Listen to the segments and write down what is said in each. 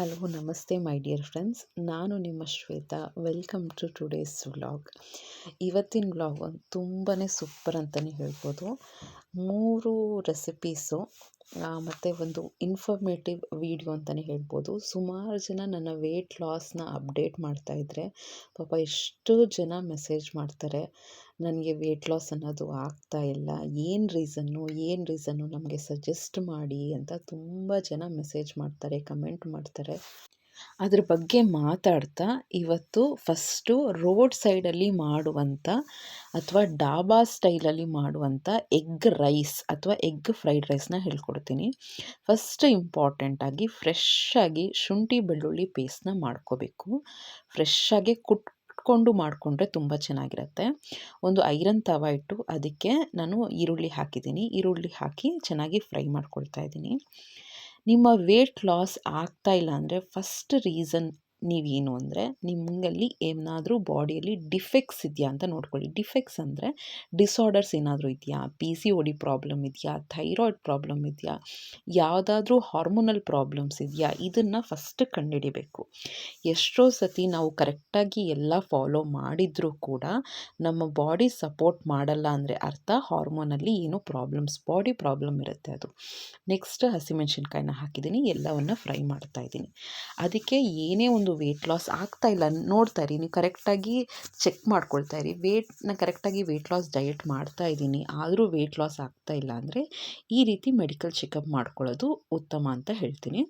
Hello, ನಮಸ್ತೆ my dear friends. ನಾನು ನಿಮ್ಮ Shwetha. Welcome to today's vlog. ಇವತ್ತಿನ ವ್ಲಾಗ್ ಒಂದು ತುಂಬಾ ಸೂಪರ್ ಅಂತಲೇ ಹೇಳ್ಬೋದು. ಮೂರು ರೆಸಿಪೀಸು ಮತ್ತು ಒಂದು ಇನ್ಫಾರ್ಮೇಟಿವ್ ವಿಡಿಯೋ ಅಂತಲೇ ಹೇಳ್ಬೋದು. ಸುಮಾರು ಜನ ನನ್ನ ವೆಯ್ಟ್ ಲಾಸ್ನ ಅಪ್ಡೇಟ್ ಮಾಡ್ತಾಯಿದ್ರೆ ಪಾಪ ಎಷ್ಟು ಜನ ಮೆಸೇಜ್ ಮಾಡ್ತಾರೆ, ನನಗೆ ವೆಯ್ಟ್ ಲಾಸ್ ಅನ್ನೋದು ಆಗ್ತಾ ಇಲ್ಲ. ಏನು ರೀಸನ್ನು ಏನು ರೀಸನ್ನು ನಮಗೆ ಸಜೆಸ್ಟ್ ಮಾಡಿ ಅಂತ ತುಂಬ ಜನ ಮೆಸೇಜ್ ಮಾಡ್ತಾರೆ ಕಮೆಂಟ್ ಮಾಡ್ತಾರೆ. ಅದ್ರ ಬಗ್ಗೆ ಮಾತಾಡ್ತಾ ಇವತ್ತು ಫಸ್ಟು ರೋಡ್ ಸೈಡಲ್ಲಿ ಮಾಡುವಂಥ ಅಥವಾ ಡಾಬಾ ಸ್ಟೈಲಲ್ಲಿ ಮಾಡುವಂಥ ಎಗ್ ರೈಸ್ ಅಥವಾ ಎಗ್ ಫ್ರೈಡ್ ರೈಸ್ನ ಹೇಳ್ಕೊಡ್ತೀನಿ. ಫಸ್ಟ್ ಇಂಪಾರ್ಟೆಂಟಾಗಿ ಫ್ರೆಶ್ಶಾಗಿ ಶುಂಠಿ ಬೆಳ್ಳುಳ್ಳಿ ಪೇಸ್ಟ್ನ ಮಾಡ್ಕೋಬೇಕು. ಫ್ರೆಶ್ಶಾಗಿ ಕುಟ್ಕೊಂಡು ಮಾಡಿಕೊಂಡ್ರೆ ತುಂಬ ಚೆನ್ನಾಗಿರುತ್ತೆ. ಒಂದು ಐರನ್ ತವ ಇಟ್ಟು ಅದಕ್ಕೆ ನಾನು ಈರುಳ್ಳಿ ಹಾಕಿದ್ದೀನಿ. ಈರುಳ್ಳಿ ಹಾಕಿ ಚೆನ್ನಾಗಿ ಫ್ರೈ ಮಾಡ್ಕೊಳ್ತಾ ಇದ್ದೀನಿ. ನಿಮ್ಮ ವೇಟ್ ಲಾಸ್ ಆಗ್ತಾ ಇಲ್ಲ ಅಂದರೆ ಫಸ್ಟ್ ರೀಸನ್ ನೀವೇನು ಅಂದರೆ ನಿಮ್ಮಲ್ಲಿ ಏನಾದರೂ ಬಾಡಿಯಲ್ಲಿ ಡಿಫೆಕ್ಟ್ಸ್ ಇದೆಯಾ ಅಂತ ನೋಡ್ಕೊಳ್ಳಿ. ಡಿಫೆಕ್ಟ್ಸ್ ಅಂದರೆ ಡಿಸಾರ್ಡರ್ಸ್ ಏನಾದರೂ ಇದೆಯಾ? P C O D problem ಇದೆಯಾ? ಥೈರಾಯ್ಡ್ ಪ್ರಾಬ್ಲಮ್ ಇದೆಯಾ? ಯಾವುದಾದ್ರೂ ಹಾರ್ಮೋನಲ್ ಪ್ರಾಬ್ಲಮ್ಸ್ ಇದೆಯಾ? ಇದನ್ನು ಫಸ್ಟ್ ಕಂಡುಹಿಡಿಬೇಕು. ಎಷ್ಟೋ ಸತಿ ನಾವು ಕರೆಕ್ಟಾಗಿ ಎಲ್ಲ ಫಾಲೋ ಮಾಡಿದರೂ ಕೂಡ ನಮ್ಮ ಬಾಡಿ ಸಪೋರ್ಟ್ ಮಾಡಲ್ಲ ಅಂದರೆ ಅರ್ಥ ಹಾರ್ಮೋನಲ್ಲಿ ಏನು ಪ್ರಾಬ್ಲಮ್ಸ್, ಬಾಡಿ ಪ್ರಾಬ್ಲಮ್ ಇರುತ್ತೆ ಅದು. ನೆಕ್ಸ್ಟ್ ಹಸಿಮೆಣಸಿನ್ಕಾಯಿನ ಹಾಕಿದ್ದೀನಿ. ಎಲ್ಲವನ್ನು ಫ್ರೈ ಮಾಡ್ತಾ ಇದ್ದೀನಿ. ಅದಕ್ಕೆ ಏನೇ ಒಂದು ವೆಯ್ಟ್ ಲಾಸ್ ಆಗ್ತಾ ಇಲ್ಲ. ನೋಡ್ತಾ ಇರಿ, ನೀವು ಕರೆಕ್ಟಾಗಿ ಚೆಕ್ ಮಾಡ್ಕೊಳ್ತಾ ಇರಿ. ವೇಟ್ನ ಕರೆಕ್ಟಾಗಿ ವೆಯ್ಟ್ ಲಾಸ್ ಡಯಟ್ ಮಾಡ್ತಾ ಇದ್ದೀನಿ. ಆದರೂ ವೆಯ್ಟ್ ಲಾಸ್ ಆಗ್ತಾ ಇಲ್ಲ ಅಂದರೆ ಈ ರೀತಿ ಮೆಡಿಕಲ್ ಚೆಕಪ್ ಮಾಡ್ಕೊಳ್ಳೋದು ಉತ್ತಮ ಅಂತ ಹೇಳ್ತೀನಿ.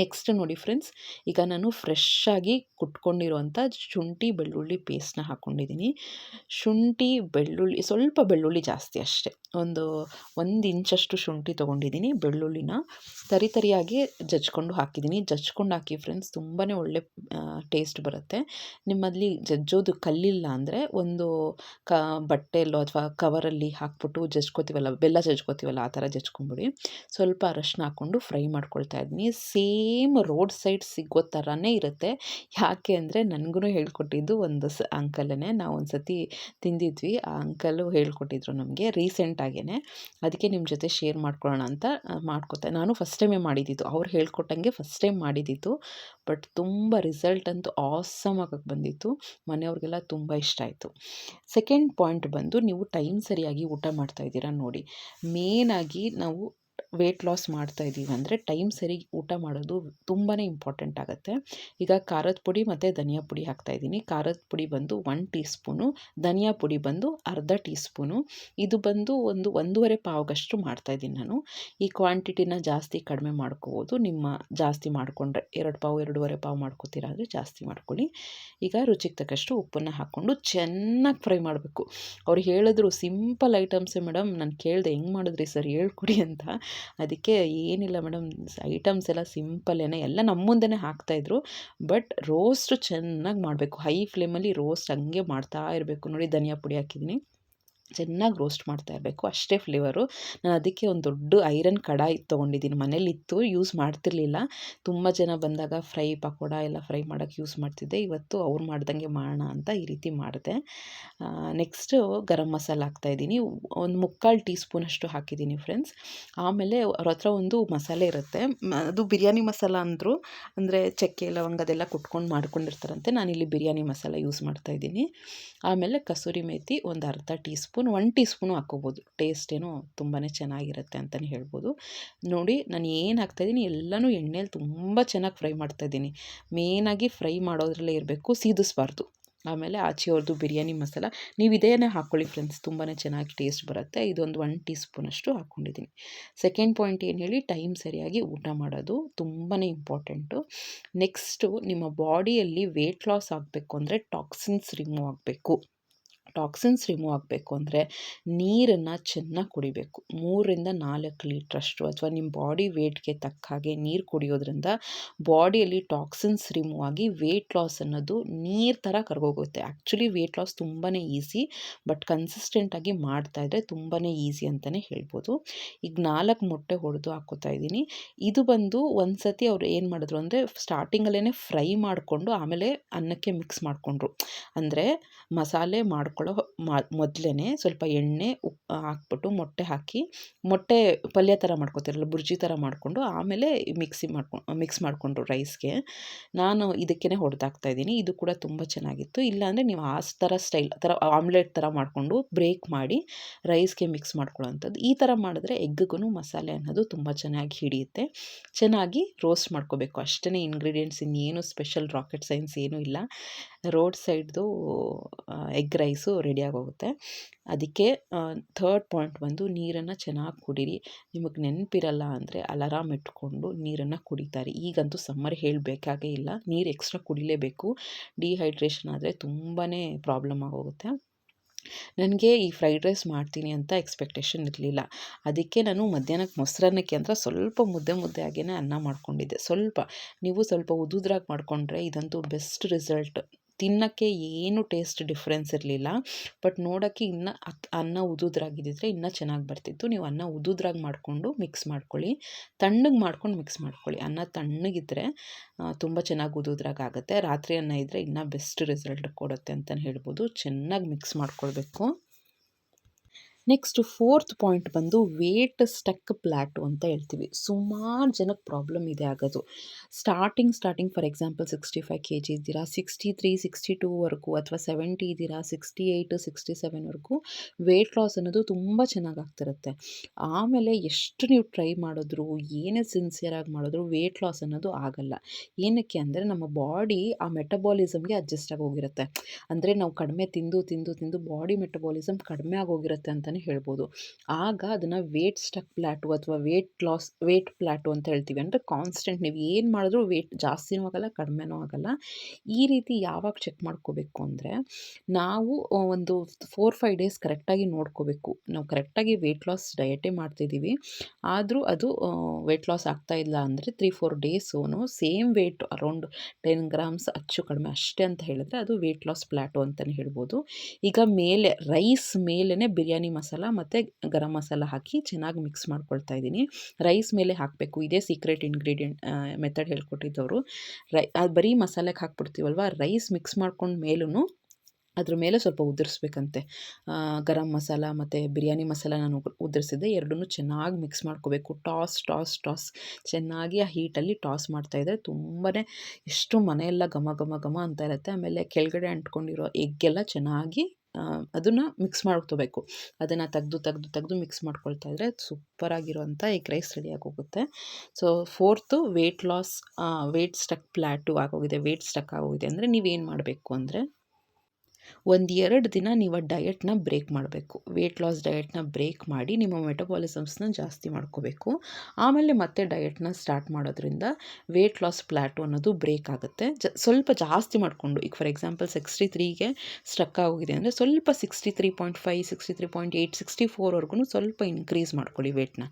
ನೆಕ್ಸ್ಟ್ ನೋಡಿ ಫ್ರೆಂಡ್ಸ್ ಈಗ ನಾನು ಫ್ರೆಶ್ಶಾಗಿ ಕುಟ್ಕೊಂಡಿರುವಂಥ ಶುಂಠಿ, ಬೆಳ್ಳುಳ್ಳಿ ಪೇಸ್ಟ್ನ ಹಾಕ್ಕೊಂಡಿದ್ದೀನಿ ಶುಂಠಿ, ಬೆಳ್ಳುಳ್ಳಿ, ಸ್ವಲ್ಪ ಬೆಳ್ಳುಳ್ಳಿ ಜಾಸ್ತಿ ಅಷ್ಟೇ. ಒಂದು ಒಂದು ಇಂಚಷ್ಟು ಶುಂಠಿ ತೊಗೊಂಡಿದ್ದೀನಿ ಬೆಳ್ಳುಳ್ಳಿನ ತರಿ ತರಿಯಾಗಿ ಜಜ್ಕೊಂಡು ಹಾಕಿದ್ದೀನಿ ಜಜ್ಕೊಂಡು ಹಾಕಿ ಫ್ರೆಂಡ್ಸ್ ತುಂಬಾ ಒಳ್ಳೆ ಟೇಸ್ಟ್ ಬರುತ್ತೆ. ನಿಮ್ಮಲ್ಲಿ ಜಜ್ಜೋದು ಕಲ್ಲಿಲ್ಲ ಅಂದರೆ ಒಂದು ಕ, ಬಟ್ಟೆಯಲ್ಲೋ ಅಥವಾ ಕವರಲ್ಲಿ ಹಾಕ್ಬಿಟ್ಟು ಜಜ್ಕೋತೀವಲ್ಲ, ಬೆಲ್ಲ ಜಜ್ಕೋತೀವಲ್ಲ, ಆ ಥರ ಜಜ್ಕೊಂಬಿಡಿ. ಸ್ವಲ್ಪ ಅರಶಿನ ಹಾಕ್ಕೊಂಡು ಫ್ರೈ ಮಾಡ್ಕೊಳ್ತಾ ಇದ್ದೀನಿ. ಸೇಮ್ ರೋಡ್ ಸೈಡ್ ಸಿಗೋ ಥರನೇ ಇರುತ್ತೆ. ಯಾಕೆ ಅಂದರೆ ನನಗೂ ಹೇಳ್ಕೊಟ್ಟಿದ್ದು ಒಂದು ಸ ಅಂಕಲೇ ನಾವು ಒಂದು ಸತಿ ತಿಂದಿದ್ವಿ. ಆ ಅಂಕಲು ಹೇಳ್ಕೊಟ್ಟಿದ್ರು ನಮಗೆ ರೀಸೆಂಟಾಗೇ ಅದಕ್ಕೆ ನಿಮ್ಮ ಜೊತೆ ಶೇರ್ ಮಾಡ್ಕೊಳ್ಳೋಣ ಅಂತ ಮಾಡ್ಕೊತೆ. ನಾನು ಫಸ್ಟ್ ಟೈಮೇ ಮಾಡಿದ್ದಿದ್ದು ಅವ್ರು ಹೇಳ್ಕೊಟ್ಟಂಗೆ ಫಸ್ಟ್ ಟೈಮ್ ಮಾಡಿದ್ದಿದ್ದು ಬಟ್ ತುಂಬ ರಿಸಲ್ಟ್ ಅಂತೂ ಆಸಮ್ ಆಗಕ್ಕೆ ಬಂದಿತ್ತು. ಮನೆಯವ್ರಿಗೆಲ್ಲ ತುಂಬ ಇಷ್ಟ ಆಯಿತು. ಸೆಕೆಂಡ್ ಪಾಯಿಂಟ್ ಬಂದು ನೀವು ಟೈಮ್ ಸರಿಯಾಗಿ ಊಟ ಮಾಡ್ತಾ ಇದ್ದೀರಾ ನೋಡಿ. ಮೇನಾಗಿ ನಾವು ವೆಯ್ಟ್ ಲಾಸ್ ಮಾಡ್ತಾ ಇದ್ದೀವಿ ಅಂದರೆ ಟೈಮ್ ಸರಿ ಊಟ ಮಾಡೋದು ತುಂಬಾ ಇಂಪಾರ್ಟೆಂಟ್ ಆಗುತ್ತೆ. ಈಗ ಖಾರದ ಪುಡಿ ಮತ್ತು ಧನಿಯಾ ಪುಡಿ ಹಾಕ್ತಾಯಿದ್ದೀನಿ ಖಾರದ ಪುಡಿ ಬಂದು ಒನ್ ಟೀ ಸ್ಪೂನು ಧನಿಯಾ ಪುಡಿ ಬಂದು ಅರ್ಧ ಟೀ ಸ್ಪೂನು ಇದು ಬಂದು ಒಂದು ಒಂದೂವರೆ ಪಾವ್ಗಷ್ಟು ಮಾಡ್ತಾಯಿದ್ದೀನಿ ನಾನು. ಈ ಕ್ವಾಂಟಿಟಿನ ಜಾಸ್ತಿ ಕಡಿಮೆ ಮಾಡ್ಕೋಬೋದು. ನಿಮ್ಮ ಜಾಸ್ತಿ ಮಾಡಿಕೊಂಡ್ರೆ ಎರಡು ಪಾವು, ಎರಡೂವರೆ ಪಾವು ಮಾಡ್ಕೋತೀರ ಅಂದರೆ ಜಾಸ್ತಿ ಮಾಡ್ಕೊಳ್ಳಿ. ಈಗ ರುಚಿಗೆ ತಕ್ಕಷ್ಟು ಉಪ್ಪನ್ನು ಹಾಕ್ಕೊಂಡು ಚೆನ್ನಾಗಿ ಫ್ರೈ ಮಾಡಬೇಕು. ಅವ್ರು ಹೇಳಿದ್ರು ಸಿಂಪಲ್ ಐಟಮ್ಸೇ ಮೇಡಮ್ ನಾನು ಕೇಳಿದೆ, ಹೆಂಗೆ ಮಾಡಿದ್ರಿ ಸರ್? ಹೇಳ್ಕೊಡಿ ಅಂತ. ಅದಕ್ಕೆ ಏನಿಲ್ಲ ಮೇಡಮ್, ಐಟಮ್ಸ್ ಎಲ್ಲ ಸಿಂಪಲ್ಲೇನೆ ಎಲ್ಲ ನಮ್ಮ ಮುಂದೆನೇ ಹಾಕ್ತಾಯಿದ್ರು ಬಟ್ ರೋಸ್ಟ್ ಚೆನ್ನಾಗಿ ಮಾಡಬೇಕು. ಹೈ ಫ್ಲೇಮಲ್ಲಿ ರೋಸ್ಟ್ ಹಂಗೆ ಮಾಡ್ತಾ ಇರಬೇಕು. ನೋಡಿ ಧನಿಯಾ ಪುಡಿ ಹಾಕಿದ್ದೀನಿ. ಚೆನ್ನಾಗಿ ರೋಸ್ಟ್ ಮಾಡ್ತಾ ಇರಬೇಕು. ಅಷ್ಟೇ ಫ್ಲೇವರು ನಾನು ಅದಕ್ಕೆ ಒಂದು ದೊಡ್ಡ ಐರನ್ ಕಡಾಯಿ ತೊಗೊಂಡಿದ್ದೀನಿ. ಮನೇಲಿತ್ತು ಯೂಸ್ ಮಾಡ್ತಿರ್ಲಿಲ್ಲ. ತುಂಬ ಜನ ಬಂದಾಗ ಫ್ರೈ ಪಕೋಡ ಎಲ್ಲ ಫ್ರೈ ಮಾಡೋಕ್ಕೆ ಯೂಸ್ ಮಾಡ್ತಿದ್ದೆ. ಇವತ್ತು ಅವ್ರು ಮಾಡ್ದಂಗೆ ಮಾಡೋಣ ಅಂತ ಈ ರೀತಿ ಮಾಡಿದೆ. ನೆಕ್ಸ್ಟು ಗರಂ ಮಸಾಲ ಹಾಕ್ತಾಯಿದ್ದೀನಿ. ಒಂದು ಮುಕ್ಕಾಲು ಟೀ ಸ್ಪೂನಷ್ಟು ಹಾಕಿದ್ದೀನಿ ಫ್ರೆಂಡ್ಸ್ ಆಮೇಲೆ ಅವ್ರ ಹತ್ರ ಒಂದು ಮಸಾಲೆ ಇರುತ್ತೆ. ಅದು ಬಿರಿಯಾನಿ ಮಸಾಲ ಅಂದರು. ಅಂದರೆ ಚಕ್ಕೆ, ಲವಂಗ ಅದೆಲ್ಲ ಕುಟ್ಕೊಂಡು ಮಾಡ್ಕೊಂಡಿರ್ತಾರಂತೆ. ನಾನಿಲ್ಲಿ ಬಿರಿಯಾನಿ ಮಸಾಲ ಯೂಸ್ ಮಾಡ್ತಾಯಿದ್ದೀನಿ. ಆಮೇಲೆ ಕಸೂರಿ ಮೇಥಿ ಒಂದು ಅರ್ಧ tea spoon one tea spoon ಹಾಕ್ಕೋಬೋದು. ಟೇಸ್ಟ್ ಏನೋ ತುಂಬಾ ಚೆನ್ನಾಗಿರುತ್ತೆ ಅಂತಲೇ ಹೇಳ್ಬೋದು. ನೋಡಿ, ನಾನು ಏನು ಹಾಕ್ತಾಯಿದ್ದೀನಿ ಎಲ್ಲನೂ ಎಣ್ಣೆಲಿ ತುಂಬ ಚೆನ್ನಾಗಿ ಫ್ರೈ ಮಾಡ್ತಾಯಿದ್ದೀನಿ ಮೇನಾಗಿ ಫ್ರೈ ಮಾಡೋದ್ರಲ್ಲೇ ಇರಬೇಕು, ಸೀದಿಸ್ಬಾರ್ದು. ಆಮೇಲೆ ಆಚೆಯವ್ರದ್ದು ಬಿರಿಯಾನಿ ಮಸಾಲ. ನೀವು ಇದೇನೇ ಹಾಕ್ಕೊಳ್ಳಿ ಫ್ರೆಂಡ್ಸ್ ತುಂಬಾ ಚೆನ್ನಾಗಿ ಟೇಸ್ಟ್ ಬರುತ್ತೆ. ಇದೊಂದು ಒನ್ ಟೀ ಸ್ಪೂನಷ್ಟು ಹಾಕ್ಕೊಂಡಿದ್ದೀನಿ ಸೆಕೆಂಡ್ ಪಾಯಿಂಟ್ ಏನು ಹೇಳಿ, ಟೈಮ್ ಸರಿಯಾಗಿ ಊಟ ಮಾಡೋದು ತುಂಬಾ ಇಂಪಾರ್ಟೆಂಟು. ನೆಕ್ಸ್ಟು, ನಿಮ್ಮ ಬಾಡಿಯಲ್ಲಿ ವೆಯ್ಟ್ ಲಾಸ್ ಆಗಬೇಕು ಅಂದರೆ ಟಾಕ್ಸಿನ್ಸ್ ರಿಮೂವ್ ಆಗಬೇಕು. ಟಾಕ್ಸಿನ್ಸ್ ರಿಮೂವ್ ಆಗಬೇಕು ಅಂದರೆ ನೀರನ್ನು ಚೆನ್ನಾಗಿ ಕುಡಿಬೇಕು. ಮೂರರಿಂದ ನಾಲ್ಕು ಲೀಟ್ರಷ್ಟು ಅಥವಾ ನಿಮ್ಮ ಬಾಡಿ ವೇಟ್ಗೆ ತಕ್ಕ ಹಾಗೆ ನೀರು ಕುಡಿಯೋದ್ರಿಂದ ಬಾಡಿಯಲ್ಲಿ ಟಾಕ್ಸಿನ್ಸ್ ರಿಮೂವ್ ಆಗಿ ವೆಯ್ಟ್ ಲಾಸ್ ಅನ್ನೋದು ನೀರು ಥರ ಕರ್ಗೋಗುತ್ತೆ. ಆ್ಯಕ್ಚುಲಿ ವೇಟ್ ಲಾಸ್ ತುಂಬಾ ಈಸಿ, ಬಟ್ ಕನ್ಸಿಸ್ಟೆಂಟಾಗಿ ಮಾಡ್ತಾಯಿದ್ರೆ ತುಂಬಾ ಈಸಿ ಅಂತಲೇ ಹೇಳ್ಬೋದು. ಈಗ ನಾಲ್ಕು ಮೊಟ್ಟೆ ಹೊಡೆದು ಹಾಕೋತಾ ಇದ್ದೀನಿ. ಇದು ಬಂದು ಒಂದು ಸತಿ ಅವ್ರು ಏನು ಮಾಡಿದ್ರು ಅಂದರೆ ಸ್ಟಾರ್ಟಿಂಗಲ್ಲೇ ಫ್ರೈ ಮಾಡಿಕೊಂಡು ಆಮೇಲೆ ಅನ್ನಕ್ಕೆ ಮಿಕ್ಸ್ ಮಾಡಿಕೊಂಡ್ರು. ಅಂದರೆ ಮಸಾಲೆ ಮಾಡ್ಕೊಂಡು ಹಾಕ್ಕೊಳ್ಳೋ ಮೊದಲೇ ಸ್ವಲ್ಪ ಎಣ್ಣೆ ಉಪ್ಪು ಹಾಕ್ಬಿಟ್ಟು ಮೊಟ್ಟೆ ಹಾಕಿ, ಮೊಟ್ಟೆ ಪಲ್ಯ ಥರ ಮಾಡ್ಕೊತಿರಲ್ಲ, ಬುರ್ಜಿ ಥರ ಮಾಡಿಕೊಂಡು ಆಮೇಲೆ ಮಿಕ್ಸಿ ಮಾಡ್ಕೊಂಡು ಮಿಕ್ಸ್ ಮಾಡಿಕೊಂಡ್ರು ರೈಸ್ಗೆ. ನಾನು ಇದಕ್ಕೇ ಹೊಡೆದಾಕ್ತಾಯಿದ್ದೀನಿ ಇದು ಕೂಡ ತುಂಬ ಚೆನ್ನಾಗಿತ್ತು. ಇಲ್ಲಾಂದರೆ ನೀವು ಆ ಥರ ಸ್ಟೈಲ್ ಥರ ಆಮ್ಲೆಟ್ ಥರ ಮಾಡಿಕೊಂಡು ಬ್ರೇಕ್ ಮಾಡಿ ರೈಸ್ಗೆ ಮಿಕ್ಸ್ ಮಾಡ್ಕೊಳ್ಳೋವಂಥದ್ದು ಈ ಥರ ಮಾಡಿದ್ರೆ ಎಗ್ಗೂ ಮಸಾಲೆ ಅನ್ನೋದು ತುಂಬ ಚೆನ್ನಾಗಿ ಹಿಡಿಯುತ್ತೆ. ಚೆನ್ನಾಗಿ ರೋಸ್ಟ್ ಮಾಡ್ಕೋಬೇಕು. ಅಷ್ಟೇ ಇಂಗ್ರೀಡಿಯೆಂಟ್ಸ್ ಇನ್ನೇನು ಸ್ಪೆಷಲ್ ರಾಕೆಟ್ ಸೈನ್ಸ್ ಏನೂ ಇಲ್ಲ. ರೋಡ್ ಸೈಡ್ದು ಎಗ್ ರೈಸು ರೆಡಿಯಾಗೋಗುತ್ತೆ ಅದಕ್ಕೆ ಥರ್ಡ್ ಪಾಯಿಂಟ್ ಬಂದು ನೀರನ್ನು ಚೆನ್ನಾಗಿ ಕುಡೀರಿ. ನಿಮಗೆ ನೆನಪಿರಲ್ಲ ಅಂದರೆ ಅಲಾರಾಮ್ ಇಟ್ಕೊಂಡು ನೀರನ್ನು ಕುಡಿತಾರೆ. ಈಗಂತೂ ಸಮ್ಮರ್ ಹೇಳಬೇಕಾಗೇ ಇಲ್ಲ. ನೀರು ಎಕ್ಸ್ಟ್ರಾ ಕುಡಿಲೇಬೇಕು. ಡಿಹೈಡ್ರೇಷನ್ ಆದರೆ ತುಂಬಾ ಪ್ರಾಬ್ಲಮ್ ಆಗೋಗುತ್ತೆ. ನನಗೆ ಈ ಫ್ರೈಡ್ ರೈಸ್ ಮಾಡ್ತೀನಿ ಅಂತ ಎಕ್ಸ್ಪೆಕ್ಟೇಷನ್ ಇರಲಿಲ್ಲ. ಅದಕ್ಕೆ ನಾನು ಮಧ್ಯಾಹ್ನಕ್ಕೆ ಮೊಸರನ್ನಕ್ಕೆ ಅಂತ ಸ್ವಲ್ಪ ಮುದ್ದೆ ಮುದ್ದೆ ಆಗೇ ಅನ್ನ ಮಾಡ್ಕೊಂಡಿದ್ದೆ. ಸ್ವಲ್ಪ, ನೀವು ಸ್ವಲ್ಪ ಉದುದ್ರಾಗಿ ಮಾಡಿಕೊಂಡ್ರೆ ಇದಂತೂ ಬೆಸ್ಟ್ ರಿಸಲ್ಟ್ ತಿನ್ನೋಕ್ಕೆ ಏನು ಟೇಸ್ಟ್ ಡಿಫ್ರೆನ್ಸ್ ಇರಲಿಲ್ಲ. ಬಟ್ ನೋಡೋಕ್ಕೆ ಇನ್ನೂ ಅತ್ ಅನ್ನ ಉದುದ್ರಾಗಿದ್ದಿದ್ರೆ ಇನ್ನೂ ಚೆನ್ನಾಗಿ ಬರ್ತಿತ್ತು. ನೀವು ಅನ್ನ ಉದುದ್ರಾಗಿ ಮಾಡಿಕೊಂಡು ಮಿಕ್ಸ್ ಮಾಡ್ಕೊಳ್ಳಿ. ತಣ್ಣಗೆ ಮಾಡ್ಕೊಂಡು ಮಿಕ್ಸ್ ಮಾಡ್ಕೊಳ್ಳಿ. ಅನ್ನ ತಣ್ಣಗಿದ್ದರೆ ತುಂಬ ಚೆನ್ನಾಗಿ ಉದುದ್ರಾಗ ಆಗುತ್ತೆ. ರಾತ್ರಿ ಅನ್ನ ಇದ್ದರೆ ಇನ್ನೂ ಬೆಸ್ಟ್ ರಿಸಲ್ಟ್ ಕೊಡುತ್ತೆ ಅಂತಲೇ ಹೇಳ್ಬೋದು. ಚೆನ್ನಾಗಿ ಮಿಕ್ಸ್ ಮಾಡ್ಕೊಳ್ಬೇಕು. ನೆಕ್ಸ್ಟ್ ಫೋರ್ತ್ ಪಾಯಿಂಟ್ ಬಂದು ವೇಟ್ ಸ್ಟಕ್ ಪ್ಲ್ಯಾಟು ಅಂತ ಹೇಳ್ತೀವಿ. ಸುಮಾರು ಜನಕ್ಕೆ ಪ್ರಾಬ್ಲಮ್ ಇದೆ ಆಗೋದು. Starting starting for example sixty five K G ಇದ್ದೀರಾ ಸಿಕ್ಸ್ಟಿ ತ್ರೀ ಸಿಕ್ಸ್ಟಿ ಟೂವರೆಗೂ ಅಥವಾ ಸೆವೆಂಟಿ ಇದ್ದೀರಾ ಸಿಕ್ಸ್ಟಿ ಏಯ್ಟು ಸಿಕ್ಸ್ಟಿ ಸೆವೆನ್ವರೆಗೂ ವೇಟ್ ಲಾಸ್ ಅನ್ನೋದು ತುಂಬ ಚೆನ್ನಾಗಿ ಆಗ್ತಿರುತ್ತೆ. ಆಮೇಲೆ ಎಷ್ಟು ನೀವು ಟ್ರೈ ಮಾಡಿದ್ರು, ಏನೇ ಸಿನ್ಸಿಯರಾಗಿ ಮಾಡಿದ್ರು ವೇಟ್ ಲಾಸ್ ಅನ್ನೋದು ಆಗಲ್ಲ. ಏನಕ್ಕೆ ಅಂದರೆ ನಮ್ಮ ಬಾಡಿ ಆ ಮೆಟಬಾಲಿಸಮ್ಗೆ ಅಡ್ಜಸ್ಟ್ ಹೋಗಿರುತ್ತೆ. ಅಂದರೆ ನಾವು ಕಡಿಮೆ ತಿಂದು ತಿಂದು ತಿಂದು ಬಾಡಿ ಮೆಟಬಾಲಿಸಮ್ ಕಡಿಮೆ ಆಗೋಗಿರುತ್ತೆ ಅಂತ ಅಂತಲೇ ಹೇಳ್ಬೋದು. ಆಗ ಅದನ್ನು ವೇಟ್ ಸ್ಟಕ್ ಪ್ಲ್ಯಾಟು ಅಥವಾ ವೇಟ್ ಲಾಸ್ ವೇಟ್ ಪ್ಲ್ಯಾಟು ಅಂತ ಹೇಳ್ತೀವಿ. ಅಂದರೆ ಕಾನ್ಸ್ಟೆಂಟ್ ನೀವು ಏನು ಮಾಡಿದ್ರೂ ವೇಟ್ ಜಾಸ್ತಿನೂ ಆಗಲ್ಲ, ಕಡಿಮೆನೂ ಆಗಲ್ಲ. ಈ ರೀತಿ ಯಾವಾಗ ಚೆಕ್ ಮಾಡ್ಕೋಬೇಕು ಅಂದರೆ ನಾವು ಒಂದು ಫೋರ್ ಫೈವ್ ಡೇಸ್ ಕರೆಕ್ಟಾಗಿ ನೋಡ್ಕೋಬೇಕು. ನಾವು ಕರೆಕ್ಟಾಗಿ ವೇಟ್ ಲಾಸ್ ಡಯಟೇ ಮಾಡ್ತಿದ್ದೀವಿ ಆದರೂ ಅದು ವೇಟ್ ಲಾಸ್ ಆಗ್ತಾ ಇಲ್ಲ ಅಂದರೆ three four days same weight around ten grams ಅಚ್ಚು ಕಡಿಮೆ ಅಷ್ಟೇ ಅಂತ ಹೇಳಿದ್ರೆ ಅದು ವೇಟ್ ಲಾಸ್ ಪ್ಲ್ಯಾಟು ಅಂತಲೇ ಹೇಳ್ಬೋದು. ಈಗ ಮೇಲೆ ರೈಸ್ ಮೇಲೇ ಬಿರಿಯಾನಿ ಮಸಾಲ ಮತ್ತು ಗರಂ ಮಸಾಲ ಹಾಕಿ ಚೆನ್ನಾಗಿ ಮಿಕ್ಸ್ ಮಾಡ್ಕೊಳ್ತಾ ಇದ್ದೀನಿ. ರೈಸ್ ಮೇಲೆ ಹಾಕಬೇಕು. ಇದೇ ಸೀಕ್ರೆಟ್ ಇಂಗ್ರೀಡಿಯೆಂಟ್ ಮೆಥಡ್ ಹೇಳ್ಕೊಟ್ಟಿದ್ದವರು. ರೈ, ಅದು ಬರೀ ಮಸಾಲೆಗೆ ಹಾಕ್ಬಿಡ್ತೀವಲ್ವ? ರೈಸ್ ಮಿಕ್ಸ್ ಮಾಡ್ಕೊಂಡು ಮೇಲೂ ಅದ್ರ ಮೇಲೆ ಸ್ವಲ್ಪ ಉದುರಿಸ್ಬೇಕಂತೆ. ಗರಂ ಮಸಾಲ ಮತ್ತು ಬಿರಿಯಾನಿ ಮಸಾಲ ನಾನು ಉದುರಿಸಿದ್ದೆ. ಎರಡೂ ಚೆನ್ನಾಗಿ ಮಿಕ್ಸ್ ಮಾಡ್ಕೋಬೇಕು. Toss toss toss. ಚೆನ್ನಾಗಿ ಆ ಹೀಟಲ್ಲಿ ಟಾಸ್ ಮಾಡ್ತಾಯಿದ್ರೆ ತುಂಬಾ ಎಷ್ಟು ಮನೆಯೆಲ್ಲ ಘಮ ಘಮ ಘಮ ಅಂತ ಇರುತ್ತೆ. ಆಮೇಲೆ ಕೆಳಗಡೆ ಅಂಟ್ಕೊಂಡಿರೋ ಎಗ್ಗೆಲ್ಲ ಚೆನ್ನಾಗಿ ಅದನ್ನು ಮಿಕ್ಸ್ ಮಾಡ್ಕೋಬೇಕು. ಅದನ್ನು ತೆಗ್ದು ತೆಗ್ದು ತೆಗ್ದು ಮಿಕ್ಸ್ ಮಾಡ್ಕೊಳ್ತಾ ಇದ್ದರೆ ಸೂಪರಾಗಿರುವಂಥ ಎಗ್ ರೈಸ್ ರೆಡಿಯಾಗಿ ಹೋಗುತ್ತೆ. So fourth weight loss weight stuck plateau ಆಗೋಗಿದೆ. ವೆಯ್ಟ್ ಸ್ಟಕ್ ಆಗೋಗಿದೆ ಅಂದರೆ ನೀವೇನು ಮಾಡಬೇಕು ಅಂದರೆ ಒಂದು ಎರಡು ದಿನ ನೀವು ಆ ಡಯಟ್ನ ಬ್ರೇಕ್ ಮಾಡಬೇಕು. ವೇಟ್ ಲಾಸ್ ಡಯಟ್ನ ಬ್ರೇಕ್ ಮಾಡಿ ನಿಮ್ಮ ಮೆಟಬಾಲಿಸಮ್ಸ್ನ ಜಾಸ್ತಿ ಮಾಡ್ಕೋಬೇಕು. ಆಮೇಲೆ ಮತ್ತೆ ಡಯಟ್ನ ಸ್ಟಾರ್ಟ್ ಮಾಡೋದ್ರಿಂದ ವೇಟ್ ಲಾಸ್ ಪ್ಲ್ಯಾಟು ಅನ್ನೋದು ಬ್ರೇಕ್ ಆಗುತ್ತೆ. ಜ, ಸ್ವಲ್ಪ ಜಾಸ್ತಿ ಮಾಡಿಕೊಂಡು, ಈಗ ಫಾರ್ ಎಕ್ಸಾಂಪಲ್ ಸಿಕ್ಸ್ಟಿ ತ್ರೀಗೆ ಸ್ಟ್ರಕ್ ಆಗೋಗಿದೆ ಅಂದರೆ ಸ್ವಲ್ಪ sixty three point five sixty three point eight sixty ಫೋರ್ವರೆಗೂ ಸ್ವಲ್ಪ ಇನ್ಕ್ರೀಸ್ ಮಾಡ್ಕೊಳ್ಳಿ ವೇಟ್ನ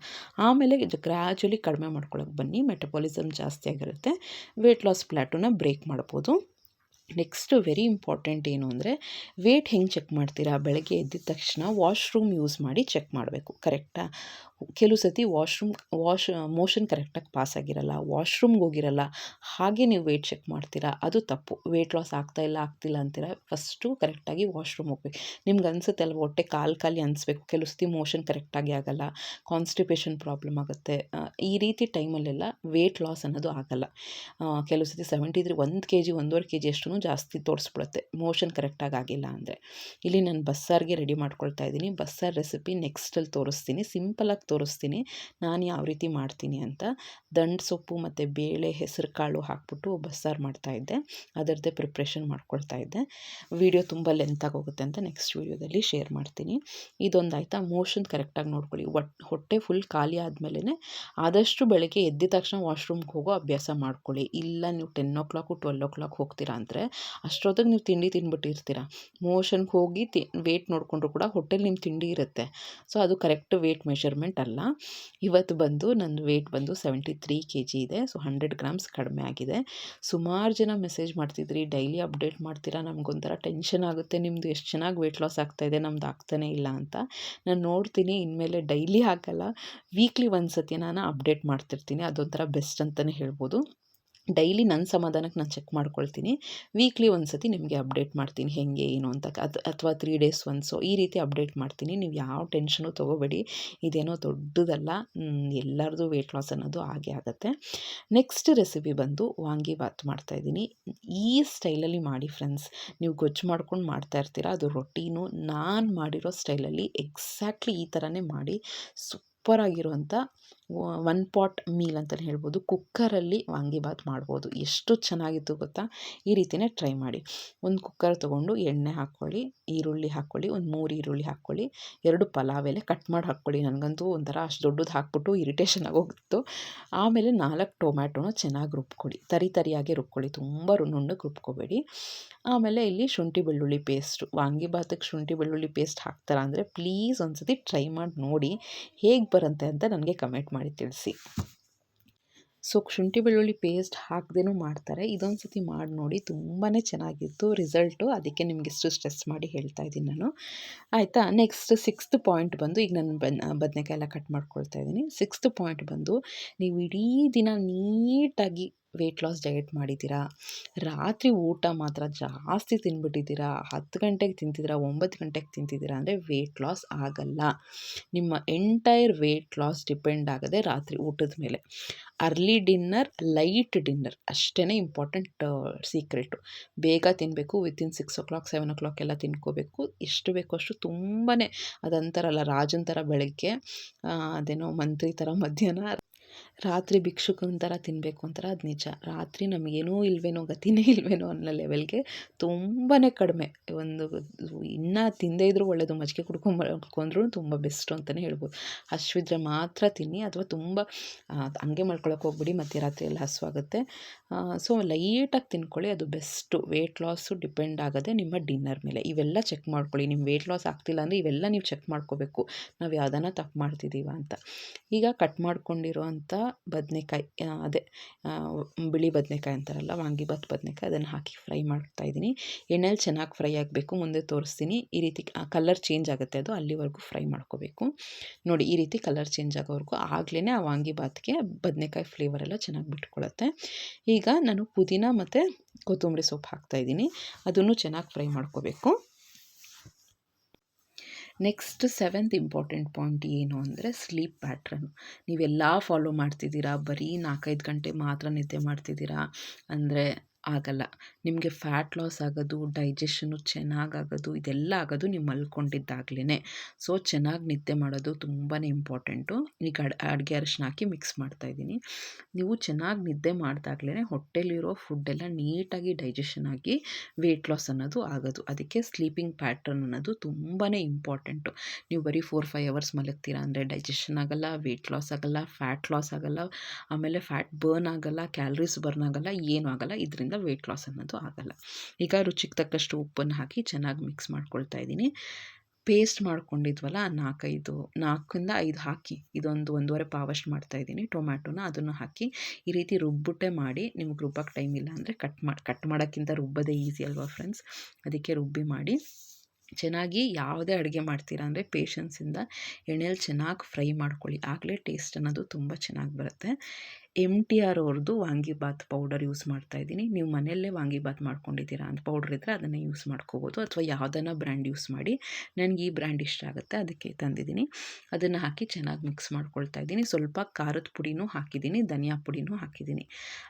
ಆಮೇಲೆ ಗ್ರ್ಯಾಜುಲಿ ಕಡಿಮೆ ಮಾಡ್ಕೊಳ್ಳೋಕೆ ಬನ್ನಿ ಮೆಟಬಾಲಿಸಮ್ ಜಾಸ್ತಿ ಆಗಿರುತ್ತೆ ವೇಟ್ ಲಾಸ್ ಪ್ಲ್ಯಾಟುನ ಬ್ರೇಕ್ ಮಾಡ್ಬೋದು. ನೆಕ್ಸ್ಟು ವೆರಿ ಇಂಪಾರ್ಟೆಂಟ್ ಏನು ಅಂದರೆ ವೇಟ್ ಹೆಂಗೆ ಚೆಕ್ ಮಾಡ್ತೀರಾ? ಬೆಳಗ್ಗೆ ಎದ್ದಿದ ತಕ್ಷಣ ವಾಶ್ರೂಮ್ ಯೂಸ್ ಮಾಡಿ ಚೆಕ್ ಮಾಡಬೇಕು ಕರೆಕ್ಟಾ ಕೆಲವು ಸತಿ ವಾಶ್ರೂಮ್ ವಾಶ್ ಮೋಷನ್ ಕರೆಕ್ಟಾಗಿ ಪಾಸ್ ಆಗಿರಲ್ಲ ವಾಶ್ರೂಮ್ಗೆ ಹೋಗಿರಲ್ಲ, ಹಾಗೆ ನೀವು ವೆಯ್ಟ್ ಚೆಕ್ ಮಾಡ್ತೀರಾ? ಅದು ತಪ್ಪು. ವೆಯ್ಟ್ ಲಾಸ್ ಆಗ್ತಾ ಇಲ್ಲ, ಆಗ್ತಿಲ್ಲ ಅಂತೀರ? ಫಸ್ಟು ಕರೆಕ್ಟಾಗಿ ವಾಶ್ರೂಮ್ ಹೋಗ್ಬೇಕು. ನಿಮ್ಗೆ ಅನಿಸುತ್ತೆ ಅಲ್ವ, ಹೊಟ್ಟೆ ಕಾಲು ಖಾಲಿ ಅನಿಸ್ಬೇಕು, ಕೆಲವು ಸತಿ ಮೋಷನ್ ಕರೆಕ್ಟಾಗಿ ಆಗಲ್ಲ ಕಾನ್ಸ್ಟಿಪೇಷನ್ ಪ್ರಾಬ್ಲಮ್ ಆಗುತ್ತೆ. ಈ ರೀತಿ ಟೈಮಲ್ಲೆಲ್ಲ ವೇಟ್ ಲಾಸ್ ಅನ್ನೋದು ಆಗಲ್ಲ. ಕೆಲವು ಸತಿ ಸೆವೆಂಟಿ ತ್ರೀ ಒಂದು ಕೆ ಜಿ ಒಂದೂವರೆ ಕೆ ಜಿ ಅಷ್ಟು ಜಾಸ್ತಿ ತೋರಿಸ್ಬಿಡುತ್ತೆ. ಮೋಷನ್ ಕರೆಕ್ಟಾಗಿ ಆಗಿಲ್ಲ ಅಂದರೆ. ಇಲ್ಲಿ ನಾನು ಬಸ್ಸಾರಿಗೆ ರೆಡಿ ಮಾಡ್ಕೊಳ್ತಾ ಇದ್ದೀನಿ. ಬಸ್ಸಾರ್ ರೆಸಿಪಿ ನೆಕ್ಸ್ಟಲ್ಲಿ ತೋರಿಸ್ತೀನಿ. ಸಿಂಪಲಾಗಿ ತೋರಿಸ್ತೀನಿ. ನಾನು ಯಾವ ರೀತಿ ಮಾಡ್ತೀನಿ ಅಂತ. ದಂಡ್ ಸೊಪ್ಪು ಮತ್ತು ಬೇಳೆ ಹೆಸರು ಕಾಳು ಹಾಕ್ಬಿಟ್ಟು ಬಸ್ಸಾರು ಮಾಡ್ತಾಯಿದ್ದೆ ಅದರದ್ದೇ ಪ್ರಿಪ್ರೇಷನ್ ಮಾಡ್ಕೊಳ್ತಾ ಇದ್ದೆ. ವಿಡಿಯೋ ತುಂಬ ಲೆಂತಾಗಿ ಹೋಗುತ್ತೆ ಅಂತ ನೆಕ್ಸ್ಟ್ ವೀಡಿಯೋದಲ್ಲಿ ಶೇರ್ ಮಾಡ್ತೀನಿ. ಇದೊಂದು ಆಯಿತಾ? ಮೋಷನ್ ಕರೆಕ್ಟಾಗಿ ನೋಡ್ಕೊಳ್ಳಿ. ಒಟ್ಟು ಹೊಟ್ಟೆ ಫುಲ್ ಖಾಲಿ ಆದಮೇಲೆ ಆದಷ್ಟು ಬೆಳಗ್ಗೆ ಎದ್ದಿದ ತಕ್ಷಣ ವಾಶ್ರೂಮ್ಗೆ ಹೋಗೋ ಅಭ್ಯಾಸ ಮಾಡ್ಕೊಳ್ಳಿ. ಇಲ್ಲ ನೀವು ten o'clock twelve o'clock ಹೋಗ್ತೀರಾ ಅಂದರೆ ಅಷ್ಟೊತ್ತಿಗೆ ನೀವು ತಿಂಡಿ ತಿಂದ್ಬಿಟ್ಟಿರ್ತೀರ ಮೋಷನ್ಗೆ ಹೋಗಿ ತಿ ವೇಟ್ ನೋಡಿಕೊಂಡ್ರು ಕೂಡ ಹೊಟ್ಟೆಲಿ ನಿಮ್ಮ ತಿಂಡಿ ಇರುತ್ತೆ. ಸೊ ಅದು ಕರೆಕ್ಟ್ ವೇಟ್ ಮೆಷರ್ಮೆಂಟ್ ಅಲ್ಲ. ಇವತ್ತು ಬಂದು ನನ್ನ ವೇಟ್ ಬಂದು ಸೆವೆಂಟಿ ತ್ರೀ ಕೆ ಜಿ ಇದೆ. ಸೊ ಹಂಡ್ರೆಡ್ ಗ್ರಾಮ್ಸ್ ಕಡಿಮೆ ಆಗಿದೆ. ಸುಮಾರು ಜನ ಮೆಸೇಜ್ ಮಾಡ್ತಿದ್ರಿ ಡೈಲಿ ಅಪ್ಡೇಟ್ ಮಾಡ್ತೀರಾ? ನಮಗೊಂಥರ ಟೆನ್ಷನ್ ಆಗುತ್ತೆ. ನಿಮ್ಮದು ಎಷ್ಟು ಚೆನ್ನಾಗಿ ವೇಟ್ ಲಾಸ್ ಆಗ್ತಾಯಿದೆ ನಮ್ದು ಆಗ್ತಾನೇ ಇಲ್ಲ ಅಂತ. ನಾನು ನೋಡ್ತೀನಿ, ಇನ್ಮೇಲೆ ಡೈಲಿ ಹಾಕಲ್ಲ ವೀಕ್ಲಿ ಒಂದು ಸತಿ ನಾನು ಅಪ್ಡೇಟ್ ಮಾಡ್ತಿರ್ತೀನಿ. ಅದೊಂಥರ ಬೆಸ್ಟ್ ಅಂತಲೇ ಹೇಳ್ಬೋದು. ಡೈಲಿ ನನ್ನ ಸಮಾಧಾನಕ್ಕೆ ನಾನು ಚೆಕ್ ಮಾಡ್ಕೊಳ್ತೀನಿ. ವೀಕ್ಲಿ ಒಂದು ಸತಿ ನಿಮಗೆ ಅಪ್ಡೇಟ್ ಮಾಡ್ತೀನಿ ಹೇಗೆ, ಏನು ಅಂತ ಅದು ಅಥವಾ ತ್ರೀ ಡೇಸ್ ಒನ್ಸು ಈ ರೀತಿ ಅಪ್ಡೇಟ್ ಮಾಡ್ತೀನಿ. ನೀವು ಯಾವ ಟೆನ್ಷನು ತೊಗೋಬೇಡಿ. ಇದೇನೋ ದೊಡ್ಡದಲ್ಲ. ಎಲ್ಲರದು ವೆಯ್ಟ್ ಲಾಸ್ ಅನ್ನೋದು ಹಾಗೆ ಆಗುತ್ತೆ. ನೆಕ್ಸ್ಟ್ ರೆಸಿಪಿ ಬಂದು ವಾಂಗಿಬಾತ್ ಮಾಡ್ತಾಯಿದ್ದೀನಿ ಈ ಸ್ಟೈಲಲ್ಲಿ ಮಾಡಿ ಫ್ರೆಂಡ್ಸ್ ನೀವು ಗೊಜ್ಜು ಮಾಡ್ಕೊಂಡು ಮಾಡ್ತಾ ಇರ್ತೀರಾ, ಅದು ರೊಟ್ಟಿನೂ ನಾನು ಮಾಡಿರೋ ಸ್ಟೈಲಲ್ಲಿ ಎಕ್ಸಾಕ್ಟ್ಲಿ ಈ ಥರನೇ ಮಾಡಿ, ಸೂಪರಾಗಿರುವಂಥ ಒನ್ ಪಾಟ್ ಮೀಲ್ ಅಂತಲೇ ಹೇಳ್ಬೋದು. ಕುಕ್ಕರಲ್ಲಿ ವಾಂಗಿಬಾತ್ ಮಾಡ್ಬೋದು. ಎಷ್ಟು ಚೆನ್ನಾಗಿತ್ತು ಗೊತ್ತಾ? ಈ ರೀತಿಯೇ ಟ್ರೈ ಮಾಡಿ. ಒಂದು ಕುಕ್ಕರ್ ತೊಗೊಂಡು ಎಣ್ಣೆ ಹಾಕ್ಕೊಳ್ಳಿ, ಈರುಳ್ಳಿ ಹಾಕ್ಕೊಳ್ಳಿ, ಒಂದು ಮೂರು ಈರುಳ್ಳಿ ಹಾಕ್ಕೊಳ್ಳಿ, ಎರಡು ಪಲಾವ್ ಎಲೆ ಕಟ್ ಮಾಡಿ ಹಾಕ್ಕೊಳ್ಳಿ. ನನಗಂತೂ ಒಂಥರ ಅಷ್ಟು ದೊಡ್ಡದು ಹಾಕ್ಬಿಟ್ಟು ಇರಿಟೇಷನ್ ಆಗೋಗಿತ್ತು ಆಮೇಲೆ ನಾಲ್ಕು ಟೊಮ್ಯಾಟೊನ ಚೆನ್ನಾಗಿ ರುಬ್ಕೊಳ್ಳಿ. ತರಿ ತರಿಯಾಗಿ ರುಬ್ಕೊಳ್ಳಿ. ತುಂಬ ನುಣ್ಣಗೆ ರುಬ್ಕೊಬೇಡಿ. ಆಮೇಲೆ ಇಲ್ಲಿ ಶುಂಠಿ ಬೆಳ್ಳುಳ್ಳಿ ಪೇಸ್ಟು. ವಾಂಗಿಬಾತಕ್ಕೆ ಶುಂಠಿ ಬೆಳ್ಳುಳ್ಳಿ ಪೇಸ್ಟ್ ಹಾಕ್ತಾರ ಅಂದರೆ ಪ್ಲೀಸ್ ಒಂದು ಸತಿ ಟ್ರೈ ಮಾಡಿ ನೋಡಿ ಹೇಗೆ ಬರುತ್ತೆ ಅಂತ ನನಗೆ ಕಮೆಂಟ್ ಮಾಡಿ. ತಿಳಿಸಿ ಸೊ ಶುಂಠಿ ಬೆಳ್ಳುಳ್ಳಿ ಪೇಸ್ಟ್ ಹಾಕ್ದೇನೂ ಮಾಡ್ತಾರೆ. ಇದೊಂದು ಸತಿ ಮಾಡಿ ನೋಡಿ ತುಂಬಾ ಚೆನ್ನಾಗಿತ್ತು ರಿಸಲ್ಟು ಅದಕ್ಕೆ ನಿಮ್ಗೆ ಇಷ್ಟು ಸ್ಟ್ರೆಸ್ ಮಾಡಿ ಹೇಳ್ತಾ ಇದ್ದೀನಿ ನಾನು. ಆಯಿತಾ? ನೆಕ್ಸ್ಟ್ ಸಿಕ್ಸ್ತ್ ಪಾಯಿಂಟ್ ಬಂದು, ಈಗ ನಾನು ಬದನೆಕಾಯಿ ಎಲ್ಲ ಕಟ್ ಮಾಡ್ಕೊಳ್ತಾ ಇದ್ದೀನಿ. ಸಿಕ್ಸ್ತ್ ಪಾಯಿಂಟ್ ಬಂದು, ನೀವು ಇಡೀ ದಿನ ನೀಟಾಗಿ ವೆಯ್ಟ್ ಲಾಸ್ ಡಯೆಟ್ ಮಾಡಿದ್ದೀರಾ? ರಾತ್ರಿ ಊಟ ಮಾತ್ರ ಜಾಸ್ತಿ ತಿಂದ್ಬಿಟ್ಟಿದ್ದೀರಾ ಹತ್ತು ಗಂಟೆಗೆ ತಿಂತಿದ್ದೀರಾ? ಒಂಬತ್ತು ಗಂಟೆಗೆ ತಿಂತಿದ್ದೀರಾ? ಅಂದರೆ ವೆಯ್ಟ್ ಲಾಸ್ ಆಗಲ್ಲ. ನಿಮ್ಮ ಎಂಟೈರ್ ವೆಯ್ಟ್ ಲಾಸ್ ಡಿಪೆಂಡ್ ಆಗದೆ ರಾತ್ರಿ ಊಟದ ಮೇಲೆ. ಅರ್ಲಿ ಡಿನ್ನರ್ ಲೈಟ್ ಡಿನ್ನರ್ ಅಷ್ಟೇ ಇಂಪಾರ್ಟೆಂಟ್ ಸೀಕ್ರೆಟು ಬೇಗ ತಿನ್ನಬೇಕು within six o'clock seven o'clock ಎಲ್ಲ ತಿನ್ಕೋಬೇಕು. ಎಷ್ಟು ಬೇಕೋ ಅಷ್ಟು ತುಂಬಾ ಅದಂತಾರಲ್ಲ, ರಾಜನ್ ಥರ ಬೆಳಗ್ಗೆ ಅದೇನೋ ಮಂತ್ರಿ ಥರ ಮಧ್ಯಾಹ್ನ ರಾತ್ರಿ ಭಿಕ್ಷುಕನ ಥರ ತಿನ್ನಬೇಕು ಅಂತಾರೆ ಅದು ನಿಜ. ರಾತ್ರಿ ನಮಗೇನೂ ಇಲ್ವೇನೋ, ಗತಿನೇ ಇಲ್ವೇನೋ ಅನ್ನೋ ಲೆವೆಲ್ಗೆ ತುಂಬಾ ಕಡಿಮೆ. ಒಂದು ಇನ್ನೂ ತಿಂದೇ ಇದ್ದರೂ ಒಳ್ಳೆಯದು ಮಜ್ಜಿಗೆ ಕುಡ್ಕೊಂಬಂದ್ರೂ ತುಂಬ ಬೆಸ್ಟು ಅಂತಲೇ ಹೇಳ್ಬೋದು. ಹಸಿವಿದ್ರೆ ಮಾತ್ರ ತಿನ್ನಿ, ಅಥವಾ ತುಂಬ ಹಂಗೆ ಮಾಡ್ಕೊಳಕ್ಕೆ ಹೋಗ್ಬಿಡಿ, ಮಧ್ಯರಾತ್ರಿ ಎಲ್ಲ ಹಸುವಾಗುತ್ತೆ. ಸೊ ಲೈಟಾಗಿ ತಿನ್ಕೊಳ್ಳಿ, ಅದು ಬೆಸ್ಟು ವೆಯ್ಟ್ ಲಾಸು ಡಿಪೆಂಡ್ ಆಗೋದೇ ನಿಮ್ಮ ಡಿನ್ನರ್ ಮೇಲೆ. ಇವೆಲ್ಲ ಚೆಕ್ ಮಾಡ್ಕೊಳ್ಳಿ. ನಿಮ್ಮ ವೆಯ್ಟ್ ಲಾಸ್ ಆಗ್ತಿಲ್ಲ ಅಂದರೆ ಇವೆಲ್ಲ ನೀವು ಚೆಕ್ ಮಾಡ್ಕೋಬೇಕು. ನಾವು ಯಾವುದನ್ನ ತಪ್ಪು ಮಾಡ್ತಿದ್ದೀವ ಅಂತ. ಈಗ ಕಟ್ ಮಾಡ್ಕೊಂಡಿರೋ ಅಂಥ ಬದನೆಕಾಯಿ ಅದೇ ಬಿಳಿ ಬದನೇಕಾಯಿ ಅಂತಾರಲ್ಲ ವಾಂಗಿಬಾತ್ ಬದನೇಕಾಯಿ, ಅದನ್ನು ಹಾಕಿ ಫ್ರೈ ಮಾಡ್ತಾ ಇದ್ದೀನಿ. ಎಣ್ಣೆಲಿ ಚೆನ್ನಾಗಿ ಫ್ರೈ ಆಗಬೇಕು, ಮುಂದೆ ತೋರಿಸ್ತೀನಿ. ಈ ರೀತಿ ಕಲರ್ ಚೇಂಜ್ ಆಗುತ್ತೆ ಅದು, ಅಲ್ಲಿವರೆಗೂ ಫ್ರೈ ಮಾಡ್ಕೋಬೇಕು. ನೋಡಿ, ಈ ರೀತಿ ಕಲರ್ ಚೇಂಜ್ ಆಗೋವರೆಗೂ ಆಗಲೇ ಆ ವಾಂಗಿಬಾತ್ಗೆ ಬದನೇಕಾಯಿ ಫ್ಲೇವರ್ ಎಲ್ಲ ಚೆನ್ನಾಗಿ ಬಿಟ್ಕೊಳ್ಳುತ್ತೆ ಈಗ ನಾನು ಪುದೀನ ಮತ್ತು ಕೊತ್ತಂಬರಿ ಸೊಪ್ಪು ಹಾಕ್ತಾಯಿದ್ದೀನಿ ಅದನ್ನು ಚೆನ್ನಾಗಿ ಫ್ರೈ ಮಾಡ್ಕೋಬೇಕು. ನೆಕ್ಸ್ಟ್ ಸೆವೆಂತ್ ಇಂಪಾರ್ಟೆಂಟ್ ಪಾಯಿಂಟ್ ಏನು ಅಂದರೆ ಸ್ಲೀಪ್ ಪ್ಯಾಟ್ರನ್ ನೀವೆಲ್ಲ ಫಾಲೋ ಮಾಡ್ತಿದ್ದೀರಾ? ಬರೀ ನಾಲ್ಕೈದು ಗಂಟೆ ಮಾತ್ರ ನಿದ್ದೆ ಮಾಡ್ತಿದ್ದೀರಾ? ಅಂದರೆ ಆಗಲ್ಲ. ನಿಮಗೆ ಫ್ಯಾಟ್ ಲಾಸ್ ಆಗೋದು ಡೈಜೆಷನ್ನು ಚೆನ್ನಾಗಿ ಆಗೋದು, ಇದೆಲ್ಲ ಆಗೋದು ನೀವು ಮಲ್ಕೊಂಡಿದ್ದಾಗಲೇ ಸೊ ಚೆನ್ನಾಗಿ ನಿದ್ದೆ ಮಾಡೋದು ತುಂಬಾ ಇಂಪಾರ್ಟೆಂಟು ಈಗ ಅಡ್, ಅಡುಗೆ ಅರಿಶಿನ ಹಾಕಿ ಮಿಕ್ಸ್ ಮಾಡ್ತಾಯಿದ್ದೀನಿ ನೀವು ಚೆನ್ನಾಗಿ ನಿದ್ದೆ ಮಾಡಿದಾಗ್ಲೇ ಹೊಟ್ಟೆಲಿರೋ ಫುಡ್ಡೆಲ್ಲ ನೀಟಾಗಿ ಡೈಜೆಷನ್ ಆಗಿ ವೆಯ್ಟ್ ಲಾಸ್ ಅನ್ನೋದು ಆಗೋದು. ಅದಕ್ಕೆ ಸ್ಲೀಪಿಂಗ್ ಪ್ಯಾಟ್ರನ್ ಅನ್ನೋದು ತುಂಬಾ ಇಂಪಾರ್ಟೆಂಟು ನೀವು ಬರೀ ಫೋರ್ ಫೈವ್ ಅವರ್ಸ್ ಮಲಗ್ತೀರಾ ಅಂದರೆ ಡೈಜೆಷನ್ ಆಗೋಲ್ಲ ವೆಯ್ಟ್ ಲಾಸ್ ಆಗೋಲ್ಲ ಫ್ಯಾಟ್ ಲಾಸ್ ಆಗೋಲ್ಲ, ಆಮೇಲೆ ಫ್ಯಾಟ್ ಬರ್ನ್ ಆಗೋಲ್ಲ ಕ್ಯಾಲ್ರೀಸ್ ಬರ್ನ್ ಆಗೋಲ್ಲ, ಏನೂ ಆಗೋಲ್ಲ. ಇದರಿಂದ ಮಾಡೋದ್ರಿಂದ ವೆಯ್ಟ್ ಲಾಸ್ ಅನ್ನೋದು ಆಗಲ್ಲ. ಈಗ ರುಚಿಗೆ ತಕ್ಕಷ್ಟು ಉಪ್ಪನ್ನು ಹಾಕಿ ಚೆನ್ನಾಗಿ ಮಿಕ್ಸ್ ಮಾಡ್ಕೊಳ್ತಾ ಇದ್ದೀನಿ. ಪೇಸ್ಟ್ ಮಾಡ್ಕೊಂಡಿದ್ವಲ್ಲ, ನಾಲ್ಕೈದು ನಾಲ್ಕಿಂದ ಐದು ಹಾಕಿ, ಇದೊಂದು ಒಂದೂವರೆ ಪಾವಷ್ಟು ಮಾಡ್ತಾಯಿದ್ದೀನಿ ಟೊಮ್ಯಾಟೊನ ಅದನ್ನು ಹಾಕಿ, ಈ ರೀತಿ ರುಬ್ಬಿಟ್ಟೆ ಮಾಡಿ, ನಿಮ್ಗೆ ರುಬ್ಬಕ್ಕೆ ಟೈಮ್ ಇಲ್ಲ ಅಂದರೆ ಕಟ್ ಮಾಡಿ ಕಟ್ ಮಾಡೋಕ್ಕಿಂತ ರುಬ್ಬೋದೇ ಈಸಿ ಅಲ್ವಾ ಫ್ರೆಂಡ್ಸ್ ಅದಕ್ಕೆ ರುಬ್ಬಿ ಮಾಡಿ, ಚೆನ್ನಾಗಿ ಯಾವುದೇ ಅಡುಗೆ ಮಾಡ್ತೀರಾ ಅಂದರೆ ಪೇಷನ್ಸಿಂದ ಎಣ್ಣೆಲಿ ಚೆನ್ನಾಗಿ ಫ್ರೈ ಮಾಡ್ಕೊಳ್ಳಿ. ಆಗಲೇ ಟೇಸ್ಟ್ ಅನ್ನೋದು ತುಂಬ ಚೆನ್ನಾಗಿ ಬರುತ್ತೆ. ಎಂ ಟಿ ಆರ್ ಅವ್ರದ್ದು ವಾಂಗಿಬಾತ್ ಪೌಡರ್ ಯೂಸ್ ಮಾಡ್ತಾ ಇದ್ದೀನಿ. ನೀವು ಮನೆಯಲ್ಲೇ ವಾಂಗಿಬಾತ್ ಮಾಡ್ಕೊಂಡಿದ್ದೀರಾ ಅಂತ ಪೌಡ್ರ್ ಇದ್ದರೆ ಅದನ್ನು ಯೂಸ್ ಮಾಡ್ಕೋಬೋದು. ಅಥವಾ ಯಾವುದನ್ನ ಬ್ರ್ಯಾಂಡ್ ಯೂಸ್ ಮಾಡಿ. ನನಗೆ ಈ ಬ್ರ್ಯಾಂಡ್ ಇಷ್ಟ ಆಗುತ್ತೆ, ಅದಕ್ಕೆ ತಂದಿದ್ದೀನಿ. ಅದನ್ನು ಹಾಕಿ ಚೆನ್ನಾಗಿ ಮಿಕ್ಸ್ ಮಾಡ್ಕೊಳ್ತಾ ಇದ್ದೀನಿ. ಸ್ವಲ್ಪ ಖಾರದ ಪುಡಿನೂ ಹಾಕಿದ್ದೀನಿ, ಧನಿಯಾ ಪುಡಿನೂ ಹಾಕಿದ್ದೀನಿ.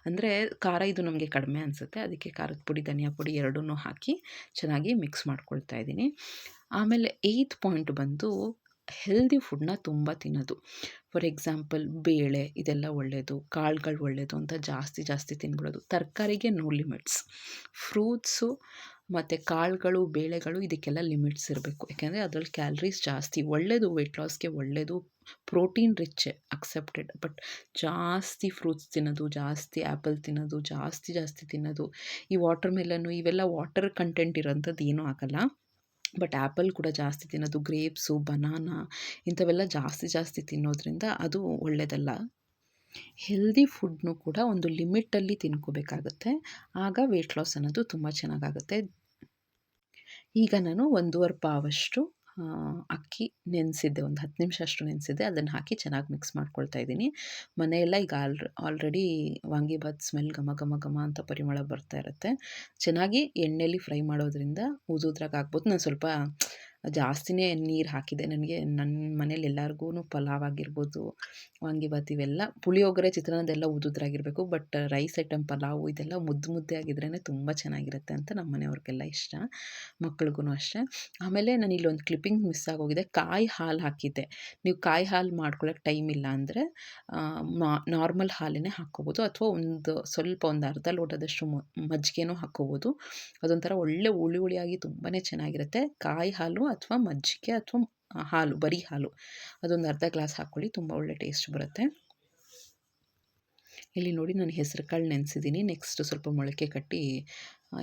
ಅಂದರೆ ಖಾರ ಇದು ನಮಗೆ ಕಡಿಮೆ ಅನಿಸುತ್ತೆ. ಅದಕ್ಕೆ ಖಾರದ ಪುಡಿ, ಧನಿಯಾ ಪುಡಿ ಎರಡನ್ನೂ ಹಾಕಿ ಚೆನ್ನಾಗಿ ಮಿಕ್ಸ್ ಮಾಡ್ಕೊಳ್ತಾ ಇದ್ದೀನಿ. ಆಮೇಲೆ ಏಯ್ತ್ ಪಾಯಿಂಟ್ ಬಂದು ಹೆಲ್ದಿ ಫುಡ್ನ ತುಂಬ ತಿನ್ನೋದು. ಫಾರ್ ಎಕ್ಸಾಂಪಲ್ ಬೇಳೆ ಇದೆಲ್ಲ ಒಳ್ಳೆಯದು ಕಾಳುಗಳು ಒಳ್ಳೆಯದು ಅಂತ ಜಾಸ್ತಿ ಜಾಸ್ತಿ ತಿನ್ಬಿಡೋದು. ತರಕಾರಿಗೆ ನೋ ಲಿಮಿಟ್ಸ್ ಫ್ರೂಟ್ಸು ಮತ್ತು ಕಾಳುಗಳು, ಬೇಳೆಗಳು ಇದಕ್ಕೆಲ್ಲ ಲಿಮಿಟ್ಸ್ ಇರಬೇಕು. ಯಾಕೆಂದರೆ ಅದರಲ್ಲಿ ಕ್ಯಾಲ್ರೀಸ್ ಜಾಸ್ತಿ. ಒಳ್ಳೆಯದು ವೆಯ್ಟ್ ಲಾಸ್ಗೆ ಒಳ್ಳೆಯದು ಪ್ರೋಟೀನ್ ರಿಚ್ ಅಕ್ಸೆಪ್ಟೆಡ್ ಬಟ್ ಜಾಸ್ತಿ ಫ್ರೂಟ್ಸ್ ತಿನ್ನೋದು, ಜಾಸ್ತಿ ಆ್ಯಪಲ್ ತಿನ್ನೋದು, ಜಾಸ್ತಿ ಜಾಸ್ತಿ ತಿನ್ನೋದು, ಈ ವಾಟರ್ ಮೆಲನ್ನು ಇವೆಲ್ಲ ವಾಟರ್ ಕಂಟೆಂಟ್ ಇರೋಂಥದ್ದು ಏನೂ ಆಗಲ್ಲ. ಬಟ್ ಆ್ಯಪಲ್ ಕೂಡ ಜಾಸ್ತಿ ತಿನ್ನೋದು, ಗ್ರೇಪ್ಸು, ಬನಾನಾ ಇಂಥವೆಲ್ಲ ಜಾಸ್ತಿ ಜಾಸ್ತಿ ತಿನ್ನೋದ್ರಿಂದ ಅದು ಒಳ್ಳೆಯದಲ್ಲ ಹೆಲ್ದಿ ಫುಡ್ನು ಕೂಡ ಒಂದು ಲಿಮಿಟಲ್ಲಿ ತಿನ್ಕೋಬೇಕಾಗುತ್ತೆ. ಆಗ ವೆಯ್ಟ್ ಲಾಸ್ ಅನ್ನೋದು ತುಂಬ ಚೆನ್ನಾಗಾಗುತ್ತೆ. ಈಗ ನಾನು ಒಂದೂವರೆ ಪಾವಷ್ಟು ಅಕ್ಕಿ ನೆನೆಸಿದ್ದೆ, ಒಂದು ಹತ್ತು ನಿಮಿಷ ಅಷ್ಟು ನೆನೆಸಿದ್ದೆ, ಅದನ್ನು ಹಾಕಿ ಚೆನ್ನಾಗಿ ಮಿಕ್ಸ್ ಮಾಡ್ಕೊಳ್ತಾ ಇದ್ದೀನಿ. ಮನೆಯೆಲ್ಲ ಈಗ ಆಲ್ ಆಲ್ರೆಡಿ ವಾಂಗಿಭಾತ್ ಸ್ಮೆಲ್ ಘಮ ಘಮ ಘಮ ಅಂತ ಪರಿಮಳ ಬರ್ತಾ ಇರುತ್ತೆ. ಚೆನ್ನಾಗಿ ಎಣ್ಣೆಲಿ ಫ್ರೈ ಮಾಡೋದ್ರಿಂದ ಉದುದ್ರಾಗ ಹಾಕ್ಬೋದು ನಾನು ಸ್ವಲ್ಪ ಜಾಸ್ತಿನೇ ನೀರು ಹಾಕಿದೆ. ನನಗೆ ನನ್ನ ಮನೇಲಿ ಎಲ್ಲರಿಗೂ ಪಲಾವ್ ಆಗಿರ್ಬೋದು, ವಾಂಗಿಭಾತ್ ಇವೆಲ್ಲ ಪುಳಿಯೋಗರೆ, ಚಿತ್ರಾನ್ನದೆಲ್ಲ ಉದುದ್ರಾಗಿರಬೇಕು ಬಟ್ ರೈಸ್ ಐಟಮ್ ಪಲಾವು ಇದೆಲ್ಲ ಮುದ್ದು ಮುದ್ದೆ ಆಗಿದ್ರೇ ತುಂಬ ಚೆನ್ನಾಗಿರುತ್ತೆ ಅಂತ ನಮ್ಮ ಮನೆಯವ್ರಿಗೆಲ್ಲ ಇಷ್ಟ. ಮಕ್ಳಿಗೂ ಅಷ್ಟೇ. ಆಮೇಲೆ ನಾನು ಇಲ್ಲೊಂದು ಕ್ಲಿಪ್ಪಿಂಗ್ ಮಿಸ್ ಆಗೋಗಿದೆ. ಕಾಯಿ ಹಾಲು ಹಾಕಿದ್ದೆ. ನೀವು ಕಾಯಿ ಹಾಲು ಮಾಡ್ಕೊಳ್ಳೋಕೆ ಟೈಮ್ ಇಲ್ಲ ಅಂದರೆ ನಾರ್ಮಲ್ ಹಾಲನ್ನೇ ಹಾಕ್ಕೋಬೋದು. ಅಥವಾ ಒಂದು ಸ್ವಲ್ಪ ಒಂದು ಅರ್ಧ ಲೋಟದಷ್ಟು ಮಜ್ಜಿಗೆನೂ ಹಾಕ್ಕೋಬೋದು. ಅದೊಂಥರ ಒಳ್ಳೆ ಹುಳಿ ಹುಳಿಯಾಗಿ ತುಂಬಾ ಚೆನ್ನಾಗಿರುತ್ತೆ. ಕಾಯಿ ಹಾಲು ಅಥವಾ ಮಜ್ಜಿಗೆ ಅಥವಾ ಹಾಲು, ಬರೀ ಹಾಲು. ಅದೊಂದು ಅರ್ಧ ಗ್ಲಾಸ್ ಹಾಕ್ಕೊಳ್ಳಿ, ತುಂಬ ಒಳ್ಳೆ ಟೇಸ್ಟ್ ಬರುತ್ತೆ. ಇಲ್ಲಿ ನೋಡಿ ನಾನು ಹೆಸರು ಕಾಳು ನೆನೆಸಿದ್ದೀನಿ ನೆಕ್ಸ್ಟ್ ಸ್ವಲ್ಪ ಮೊಳಕೆ ಕಟ್ಟಿ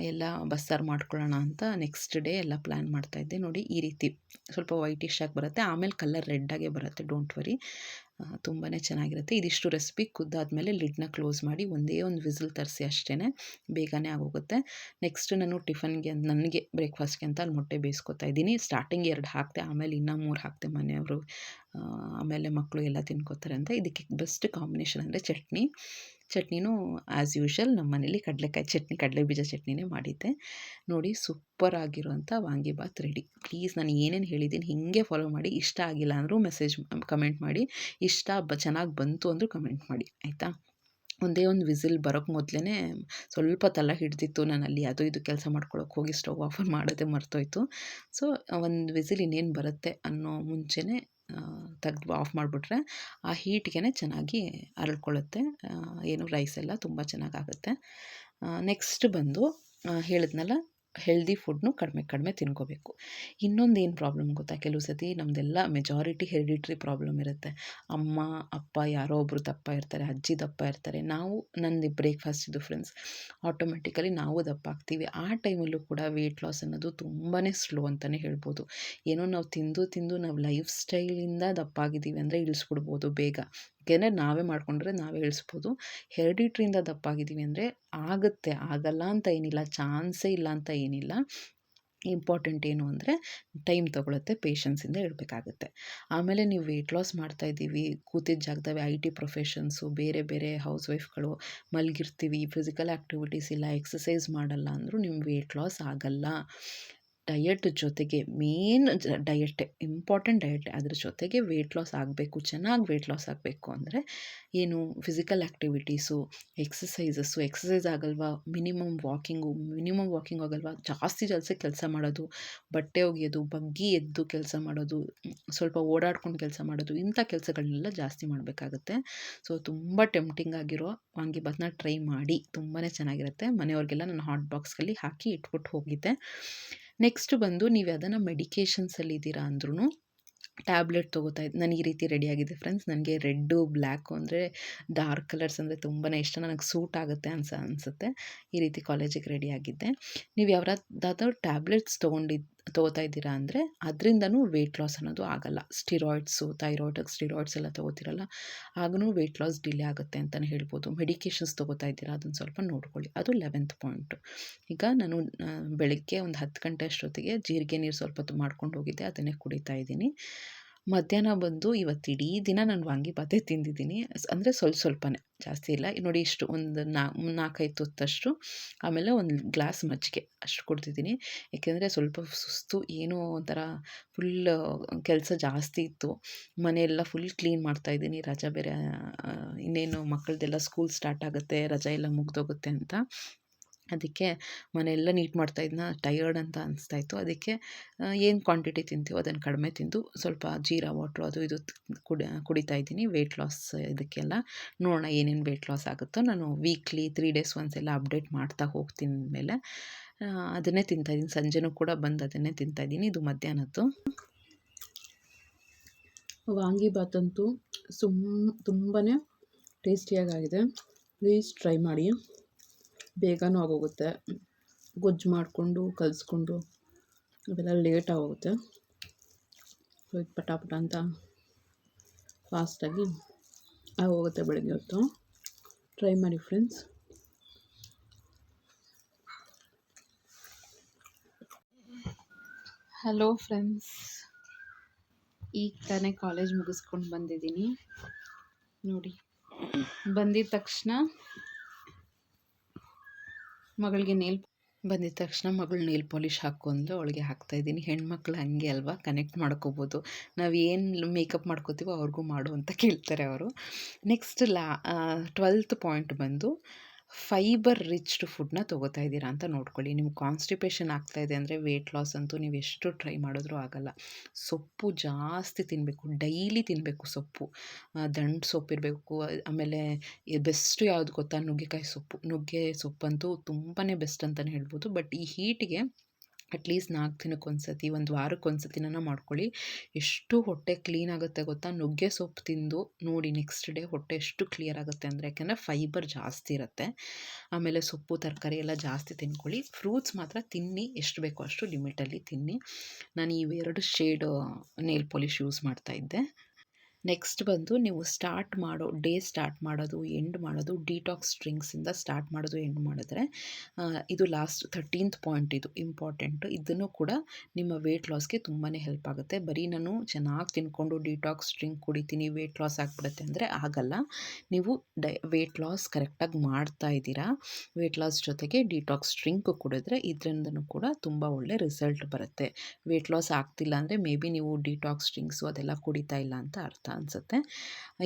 ಎಲ್ಲ ಬಸ್ಸಾರು ಮಾಡ್ಕೊಳ್ಳೋಣ ಅಂತ ನೆಕ್ಸ್ಟ್ ಡೇ ಎಲ್ಲ ಪ್ಲ್ಯಾನ್ ಮಾಡ್ತಾಯಿದ್ದೆ ನೋಡಿ ಈ ರೀತಿ ಸ್ವಲ್ಪ ವೈಟಿಶ್ ಆಗಿ ಬರುತ್ತೆ. ಆಮೇಲೆ ಕಲರ್ ರೆಡ್ಡಾಗೆ ಬರುತ್ತೆ, ಡೋಂಟ್ ವರಿ. ತುಂಬಾ ಚೆನ್ನಾಗಿರುತ್ತೆ. ಇದಿಷ್ಟು ರೆಸಿಪಿ ಕುದ್ದಾದಮೇಲೆ ಲಿಡ್ನ ಕ್ಲೋಸ್ ಮಾಡಿ ಒಂದೇ ಒಂದು ವಿಸಿಲ್ ತರಿಸಿ ಅಷ್ಟೇ ಬೇಗನೆ ಆಗೋಗುತ್ತೆ. ನೆಕ್ಸ್ಟ್ ನಾನು ಟಿಫನ್ಗೆ, ನನಗೆ ಬ್ರೇಕ್ಫಾಸ್ಟ್ಗೆ ಅಂತ ಅಲ್ಲಿ ಮೊಟ್ಟೆ ಬೇಯಿಸ್ಕೊತಾ ಇದ್ದೀನಿ. ಸ್ಟಾರ್ಟಿಂಗ್ ಎರಡು ಹಾಕ್ತೆ, ಆಮೇಲೆ ಇನ್ನೂ ಮೂರು ಹಾಕ್ತೆ ಮನೆಯವರು. ಆಮೇಲೆ ಮಕ್ಕಳು ಎಲ್ಲ ತಿನ್ಕೋತಾರೆ ಅಂತ. ಇದಕ್ಕೆ ಬೆಸ್ಟ್ ಕಾಂಬಿನೇಷನ್ ಅಂದರೆ ಚಟ್ನಿ. ಚಟ್ನಿನೂ ಆ್ಯಸ್ ಯೂಶಲ್ ನಮ್ಮ ಮನೇಲಿ ಕಡಲೆಕಾಯಿ ಚಟ್ನಿ, ಕಡಲೆ ಬೀಜ ಚಟ್ನಿನೇ ಮಾಡಿದ್ದೆ. ನೋಡಿ ಸೂಪರ್ ಆಗಿರುವಂಥ ವಾಂಗಿಬಾತ್ ರೆಡಿ ಪ್ಲೀಸ್ ನಾನು ಏನೇನು ಹೇಳಿದ್ದೀನಿ ಹೀಗೆ ಫಾಲೋ ಮಾಡಿ. ಇಷ್ಟ ಆಗಿಲ್ಲ ಅಂದರೂ ಮೆಸೇಜ್ ಕಮೆಂಟ್ ಮಾಡಿ. ಇಷ್ಟ ಬ, ಚೆನ್ನಾಗಿ ಬಂತು ಅಂದರೂ ಕಮೆಂಟ್ ಮಾಡಿ. ಆಯಿತಾ? ಒಂದೇ ಒಂದು ವಿಸಿಲ್ ಬರೋಕ್ಕೆ ಮೊದಲೇ ಸ್ವಲ್ಪ ತಲೆ ಹಿಡ್ದಿತ್ತು ನಾನು ಅಲ್ಲಿ ಅದು ಇದು ಕೆಲಸ ಮಾಡ್ಕೊಳಕ್ಕೆ ಹೋಗಿ ಸ್ಟವ್ ಆಫರ್ ಮಾಡೋದೇ ಮರ್ತೋಯ್ತು. ಸೊ ಒಂದು ವಿಸಿಲ್ ಇನ್ನೇನು ಬರುತ್ತೆ ಅನ್ನೋ ಮುಂಚೆನೇ ತೆಗ್ದು ಆಫ್ ಮಾಡಿಬಿಟ್ರೆ ಆ ಹೀಟ್ಗೆ ಚೆನ್ನಾಗಿ ಅರಳ್ಕೊಳ್ಳುತ್ತೆ. ಏನು ರೈಸ್ ಎಲ್ಲ ತುಂಬ ಚೆನ್ನಾಗಾಗುತ್ತೆ. ನೆಕ್ಸ್ಟ್ ಬಂದು ಹೇಳಿದ್ನಲ್ಲ ಹೆಲ್ದಿ ಫುಡ್ನು ಕಡಿಮೆ ಕಡಿಮೆ ತಿನ್ಕೋಬೇಕು. ಇನ್ನೊಂದು ಏನು ಪ್ರಾಬ್ಲಮ್ ಗೊತ್ತಾ? ಕೆಲವು ಸತಿ ನಮ್ಮದೆಲ್ಲ ಮೆಜಾರಿಟಿ ಹೆರಿಡಿಟ್ರಿ ಪ್ರಾಬ್ಲಮ್ ಇರುತ್ತೆ. ಅಮ್ಮ, ಅಪ್ಪ ಯಾರೋ ಒಬ್ಬರು ದಪ್ಪ ಇರ್ತಾರೆ, ಅಜ್ಜಿ ದಪ್ಪ ಇರ್ತಾರೆ. ನಾವು, ನಂದು ಬ್ರೇಕ್ಫಾಸ್ಟ್ ಇದು ಫ್ರೆಂಡ್ಸ್ ಆಟೋಮೆಟಿಕಲಿ ನಾವು ದಪ್ಪ ಆಗ್ತೀವಿ. ಆ ಟೈಮಲ್ಲೂ ಕೂಡ ವೆಯ್ಟ್ ಲಾಸ್ ಅನ್ನೋದು ತುಂಬಾ ಸ್ಲೋ ಅಂತಲೇ ಹೇಳ್ಬೋದು. ಏನೋ ನಾವು ತಿಂದು ತಿಂದು ನಾವು ಲೈಫ್ ಸ್ಟೈಲಿಂದ ದಪ್ಪ ಆಗಿದ್ದೀವಿ ಅಂದರೆ ಇಳಿಸ್ಬಿಡ್ಬೋದು ಬೇಗ. ಯಾಕೆಂದರೆ ನಾವೇ ಮಾಡಿಕೊಂಡ್ರೆ ನಾವೇ ಇಳಿಸ್ಬೋದು. ಹೆರಿಡಿಟ್ರಿಯಿಂದ ದಪ್ಪಾಗಿದ್ದೀವಿ ಅಂದರೆ ಆಗುತ್ತೆ, ಆಗಲ್ಲ ಅಂತ ಏನಿಲ್ಲ, ಚಾನ್ಸೇ ಇಲ್ಲ ಅಂತ ಏನಿಲ್ಲ. ಇಂಪಾರ್ಟೆಂಟ್ ಏನು ಅಂದರೆ ಟೈಮ್ ತೊಗೊಳುತ್ತೆ, ಪೇಷನ್ಸಿಂದ ಇಡಬೇಕಾಗುತ್ತೆ. ಆಮೇಲೆ ನೀವು ವೆಯ್ಟ್ ಲಾಸ್ ಮಾಡ್ತಾಯಿದ್ದೀವಿ ಕೂತಿದ್ದ ಜಾಗದವೆ ಐ ಟಿ ಪ್ರೊಫೆಷನ್ಸು, ಬೇರೆ ಬೇರೆ ಹೌಸ್ ವೈಫ್ಗಳು ಮಲಗಿರ್ತೀವಿ ಫಿಸಿಕಲ್ ಆ್ಯಕ್ಟಿವಿಟೀಸ್ ಇಲ್ಲ ಎಕ್ಸಸೈಸ್ ಮಾಡಲ್ಲ ಅಂದರೂ ನಿಮ್ಮ ವೆಯ್ಟ್ ಲಾಸ್ ಆಗಲ್ಲ. ಡಯಟ್ ಜೊತೆಗೆ ಮೇನ್ ಡಯಟೆ ಇಂಪಾರ್ಟೆಂಟ್ ಡಯಟ್ ಅದ್ರ ಜೊತೆಗೆ ವೆಯ್ಟ್ ಲಾಸ್ ಆಗಬೇಕು, ಚೆನ್ನಾಗಿ ವೆಯ್ಟ್ ಲಾಸ್ ಆಗಬೇಕು ಅಂದರೆ ಏನು ಫಿಸಿಕಲ್ ಆ್ಯಕ್ಟಿವಿಟೀಸು ಎಕ್ಸಸೈಸಸ್ಸು ಎಕ್ಸಸೈಸ್ ಆಗಲ್ವಾ ಮಿನಿಮಮ್ ವಾಕಿಂಗು ಮಿನಿಮಮ್ ವಾಕಿಂಗ್ ಆಗಲ್ವಾ, ಜಾಸ್ತಿ ಜಾಸ್ತಿ ಕೆಲಸ ಮಾಡೋದು, ಬಟ್ಟೆ ಒಗೆಯೋದು, ಬಗ್ಗಿ ಎದ್ದು ಕೆಲಸ ಮಾಡೋದು, ಸ್ವಲ್ಪ ಓಡಾಡ್ಕೊಂಡು ಕೆಲಸ ಮಾಡೋದು, ಇಂಥ ಕೆಲಸಗಳನ್ನೆಲ್ಲ ಜಾಸ್ತಿ ಮಾಡಬೇಕಾಗುತ್ತೆ. ಸೊ ತುಂಬ ಟೆಂಪ್ಟಿಂಗ್ ಆಗಿರೋ ವಾಂಗಿಬಾತ್ನ ಟ್ರೈ ಮಾಡಿ ತುಂಬಾ ಚೆನ್ನಾಗಿರುತ್ತೆ. ಮನೆಯವ್ರಿಗೆಲ್ಲ ನಾನು ಹಾಟ್ ಬಾಕ್ಸ್ಗಲ್ಲಿ ಹಾಕಿ ಇಟ್ಬಿಟ್ಟು ಹೋಗಿದ್ದೆ. ನೆಕ್ಸ್ಟ್ ಬಂದು ನೀವು ಅದನ್ನು ಮೆಡಿಕೇಷನ್ಸಲ್ಲಿ ಇದ್ದೀರಾ ಅಂದ್ರೂ ಟ್ಯಾಬ್ಲೆಟ್ ತೊಗೋತಾ ಇದ್ದೆ ನಾನು ಈ ರೀತಿ ರೆಡಿಯಾಗಿದೆ ಫ್ರೆಂಡ್ಸ್ ನನಗೆ ರೆಡ್ಡು ಬ್ಲ್ಯಾಕು ಅಂದರೆ ಡಾರ್ಕ್ ಕಲರ್ಸ್ ಅಂದರೆ ತುಂಬಾ ಇಷ್ಟ. ನನಗೆ ಸೂಟ್ ಆಗುತ್ತೆ ಅನ್ಸ, ಅನಿಸುತ್ತೆ. ಈ ರೀತಿ ಕಾಲೇಜಿಗೆ ರೆಡಿಯಾಗಿದ್ದೆ ನೀವು ಯಾವ್ದಾದ್ರು ಟ್ಯಾಬ್ಲೆಟ್ಸ್ ತೊಗೊಂಡಿದ್ದು ತೊಗೋತಾ ಇದ್ದೀರಾ ಅಂದರೆ ಅದರಿಂದನೂ ವೆಯ್ಟ್ ಲಾಸ್ ಅನ್ನೋದು ಆಗಲ್ಲ. ಸ್ಟಿರಾಯ್ಡ್ಸು ಥೈರಾಯ್ಡ್ ಸ್ಟಿರಾಯ್ಡ್ಸ್ ಎಲ್ಲ ತೊಗೋತಿರಲ್ಲ ಆಗೂ ವೆಯ್ಟ್ ಲಾಸ್ ಡಿಲೇ ಆಗುತ್ತೆ ಅಂತಲೇ ಹೇಳ್ಬೋದು. ಮೆಡಿಕೇಷನ್ಸ್ ತೊಗೋತಾ ಇದ್ದೀರಾ ಅದನ್ನು ಸ್ವಲ್ಪ ನೋಡ್ಕೊಳ್ಳಿ. ಅದು ಲೆವೆಂತ್ ಪಾಯಿಂಟು ಈಗ ನಾನು ಬೆಳಗ್ಗೆ ಒಂದು ಹತ್ತು ಗಂಟೆ ಅಷ್ಟೊತ್ತಿಗೆ ಜೀರಿಗೆ ನೀರು ಸ್ವಲ್ಪ ಮಾಡ್ಕೊಂಡು ಹೋಗಿದ್ದೆ, ಅದನ್ನೇ ಕುಡಿತಾ ಇದ್ದೀನಿ. ಮಧ್ಯಾಹ್ನ ಬಂದು ಇವತ್ತು ಇಡೀ ದಿನ ನಾನು ವಾಂಗಿಬಾತೇ ತಿಂದಿದ್ದೀನಿ. ಅಂದರೆ ಸ್ವಲ್ಪ ಸ್ವಲ್ಪನೇ, ಜಾಸ್ತಿ ಇಲ್ಲ. ನೋಡಿ ಇಷ್ಟು ಒಂದು ನಾಲ್ಕೈದು ತುತ್ತಷ್ಟು, ಆಮೇಲೆ ಒಂದು ಗ್ಲಾಸ್ ಮಜ್ಜಿಗೆ ಅಷ್ಟು ಕೊಡ್ತಿದ್ದೀನಿ. ಏಕೆಂದರೆ ಸ್ವಲ್ಪ ಸುಸ್ತು, ಏನೋ ಒಂಥರ ಫುಲ್ ಕೆಲಸ ಜಾಸ್ತಿ ಇತ್ತು. ಮನೆಯೆಲ್ಲ ಫುಲ್ ಕ್ಲೀನ್ ಮಾಡ್ತಾಯಿದ್ದೀನಿ ರಜಾ ಬೇರೆ ಇನ್ನೇನು ಮಕ್ಕಳದೆಲ್ಲ ಸ್ಕೂಲ್ ಸ್ಟಾರ್ಟ್ ಆಗುತ್ತೆ, ರಜಾ ಎಲ್ಲ ಮುಗ್ದೋಗುತ್ತೆ ಅಂತ. ಅದಕ್ಕೆ ಮನೆಯೆಲ್ಲ ನೀಟ್ ಮಾಡ್ತಾ ಇದ್ನ ಟಯರ್ಡ್ ಅಂತ ಅನಿಸ್ತಾಯಿತ್ತು ಅದಕ್ಕೆ ಏನು ಕ್ವಾಂಟಿಟಿ ತಿಂತೀವೋ ಅದನ್ನು ಕಡಿಮೆ ತಿಂದು ಸ್ವಲ್ಪ ಜೀರಾ ವಾಟ್ರು ಅದು ಇದು ಕುಡಿ, ಕುಡಿತಾ ಇದ್ದೀನಿ. ವೆಯ್ಟ್ ಲಾಸ್ ಇದಕ್ಕೆಲ್ಲ. ನೋಡೋಣ ಏನೇನು ವೆಯ್ಟ್ ಲಾಸ್ ಆಗುತ್ತೋ. ನಾನು ವೀಕ್ಲಿ ತ್ರೀ ಡೇಸ್ ಒನ್ಸ್ ಎಲ್ಲ ಅಪ್ಡೇಟ್ ಮಾಡ್ತಾ ಹೋಗ್ತೀನಿ ಮೇಲೆ ಅದನ್ನೇ ತಿಂತಾಯಿದ್ದೀನಿ ಸಂಜೆನೂ ಕೂಡ ಬಂದು ಅದನ್ನೇ ತಿಂತಾಯಿದ್ದೀನಿ ಇದು ಮಧ್ಯಾಹ್ನದ್ದು. ವಾಂಗಿಬಾತಂತೂ ಸುಮ್ ತುಂಬಾ ಟೇಸ್ಟಿಯಾಗಿದೆ ಪ್ಲೀಸ್ ಟ್ರೈ ಮಾಡಿ. ಬೇಗನೂ ಆಗೋಗುತ್ತೆ. ಗೊಜ್ಜು ಮಾಡಿಕೊಂಡು, ಕಲಿಸ್ಕೊಂಡು ಅವೆಲ್ಲ ಲೇಟ್ ಆಗೋಗುತ್ತೆ. ಸೊ ಪಟ ಪಟ ಅಂತ ಫಾಸ್ಟಾಗಿ ಆಗೋಗುತ್ತೆ ಬೆಳಗ್ಗೆ ಹೊತ್ತು. ಟ್ರೈ ಮಾಡಿ ಫ್ರೆಂಡ್ಸ್ ಹಲೋ ಫ್ರೆಂಡ್ಸ್ ಈಗ ತಾನೇ ಕಾಲೇಜ್ ಮುಗಿಸ್ಕೊಂಡು ಬಂದಿದ್ದೀನಿ. ನೋಡಿ, ಬಂದಿದ ತಕ್ಷಣ ಮಗಳಿಗೆ ನೇಲ್ ಬಂದಿದ ತಕ್ಷಣ ಮಗಳು ನೇಲ್ ಪಾಲಿಷ್ ಹಾಕ್ಕೊಂಡು ಅವಳಿಗೆ ಹಾಕ್ತಾಯಿದ್ದೀನಿ ಹೆಣ್ಮಕ್ಳು ಹಾಗೆ ಅಲ್ವಾ? ಕನೆಕ್ಟ್ ಮಾಡ್ಕೋಬೋದು. ನಾವು ಏನು ಮೇಕಪ್ ಮಾಡ್ಕೋತೀವೋ ಅವ್ರಿಗೂ ಮಾಡು ಅಂತ ಕೇಳ್ತಾರೆ ಅವರು. ನೆಕ್ಸ್ಟ್ ಲಾ ಟ್ವೆಲ್ತ್ ಪಾಯಿಂಟ್ ಬಂದು ಫೈಬರ್ ರಿಚ್ಡ್ ಫುಡ್ನ ತೊಗೋತಾ ಇದ್ದೀರಾ ಅಂತ ನೋಡ್ಕೊಳ್ಳಿ. ನಿಮ್ಗೆ ಕಾನ್ಸ್ಟಿಪೇಷನ್ ಆಗ್ತಾಯಿದೆ ಅಂದರೆ ವೆಯ್ಟ್ ಲಾಸ್ ಅಂತೂ ನೀವು ಎಷ್ಟು ಟ್ರೈ ಮಾಡಿದ್ರೂ ಆಗಲ್ಲ. ಸೊಪ್ಪು ಜಾಸ್ತಿ ತಿನ್ನಬೇಕು ಡೈಲಿ ತಿನ್ನಬೇಕು ಸೊಪ್ಪು. ದಂಟು ಸೊಪ್ಪು ಇರಬೇಕು, ಆಮೇಲೆ ಬೆಸ್ಟ್ ಯಾವುದು ಗೊತ್ತಾ? ನುಗ್ಗೆಕಾಯಿ ಸೊಪ್ಪು. ನುಗ್ಗೆ ಸೊಪ್ಪಂತೂ ತುಂಬಾ ಬೆಸ್ಟ್ ಅಂತಲೇ ಹೇಳ್ಬೋದು. ಬಟ್ ಈ ಹೀಟಿಗೆ ಅಟ್ಲೀಸ್ಟ್ ನಾಲ್ಕು ದಿನಕ್ಕೆ ಸತಿ ಒಂದು ವಾರಕ್ಕೆ ಒಂದು ಸತಿನ ಮಾಡ್ಕೊಳ್ಳಿ. ಎಷ್ಟು ಹೊಟ್ಟೆ ಕ್ಲೀನ್ ಆಗುತ್ತೆ ಗೊತ್ತಾ? ನುಗ್ಗೆ ಸೊಪ್ಪು ತಿಂದು ನೋಡಿ ನೆಕ್ಸ್ಟ್ ಡೇ ಹೊಟ್ಟೆ ಎಷ್ಟು ಕ್ಲಿಯರ್ ಆಗುತ್ತೆ ಅಂದರೆ, ಯಾಕೆಂದರೆ ಫೈಬರ್ ಜಾಸ್ತಿ ಇರುತ್ತೆ. ಆಮೇಲೆ ಸೊಪ್ಪು, ತರಕಾರಿ ಎಲ್ಲ ಜಾಸ್ತಿ ತಿನ್ಕೊಳ್ಳಿ. ಫ್ರೂಟ್ಸ್ ಮಾತ್ರ ತಿನ್ನಿ, ಎಷ್ಟು ಬೇಕೋ ಅಷ್ಟು ಲಿಮಿಟಲ್ಲಿ ತಿನ್ನಿ. ನಾನು ಇವೆರಡು ಶೇಡ್ ನೇಲ್ ಪಾಲಿಶ್ ಯೂಸ್ ಮಾಡ್ತಾಯಿದ್ದೆ ನೆಕ್ಸ್ಟ್ ಬಂದು ನೀವು ಸ್ಟಾರ್ಟ್ ಮಾಡೋ ಡೇ ಸ್ಟಾರ್ಟ್ ಮಾಡೋದು ಎಂಡ್ ಮಾಡೋದು ಡಿಟಾಕ್ಸ್ ಡ್ರಿಂಕ್ಸಿಂದ ಸ್ಟಾರ್ಟ್ ಮಾಡೋದು ಎಂಡ್ ಮಾಡಿದ್ರೆ ಇದು ಲಾಸ್ಟ್ ಥರ್ಟೀನ್ತ್ ಪಾಯಿಂಟ್ ಇದು ಇಂಪಾರ್ಟೆಂಟ್ ಇದನ್ನು ಕೂಡ ನಿಮ್ಮ ವೆಯ್ಟ್ ಲಾಸ್ಗೆ ತುಂಬಾ ಹೆಲ್ಪ್ ಆಗುತ್ತೆ. ಬರೀ ನಾನು ಚೆನ್ನಾಗಿ ತಿನ್ಕೊಂಡು ಡಿಟಾಕ್ಸ್ ಡ್ರಿಂಕ್ ಕುಡಿತೀನಿ ವೆಯ್ಟ್ ಲಾಸ್ ಆಗಿಬಿಡುತ್ತೆ ಅಂದರೆ ಆಗಲ್ಲ. ನೀವು ಡೈ ವೆಯ್ಟ್ ಲಾಸ್ ಕರೆಕ್ಟಾಗಿ ಮಾಡ್ತಾ ಇದ್ದೀರಾ ವೆಯ್ಟ್ ಲಾಸ್ ಜೊತೆಗೆ ಡಿಟಾಕ್ಸ್ ಡ್ರಿಂಕ್ ಕುಡಿದ್ರೆ ಇದರಿಂದನೂ ಕೂಡ ತುಂಬ ಒಳ್ಳೆ ರಿಸಲ್ಟ್ ಬರುತ್ತೆ. ವೆಯ್ಟ್ ಲಾಸ್ ಆಗ್ತಿಲ್ಲ ಅಂದರೆ ಮೇ ಬಿ ನೀವು ಡಿಟಾಕ್ಸ್ ಡ್ರಿಂಕ್ಸು ಅದೆಲ್ಲ ಕುಡಿತಾ ಇಲ್ಲ ಅಂತ ಅರ್ಥ. ಅನಿಸುತ್ತೆ.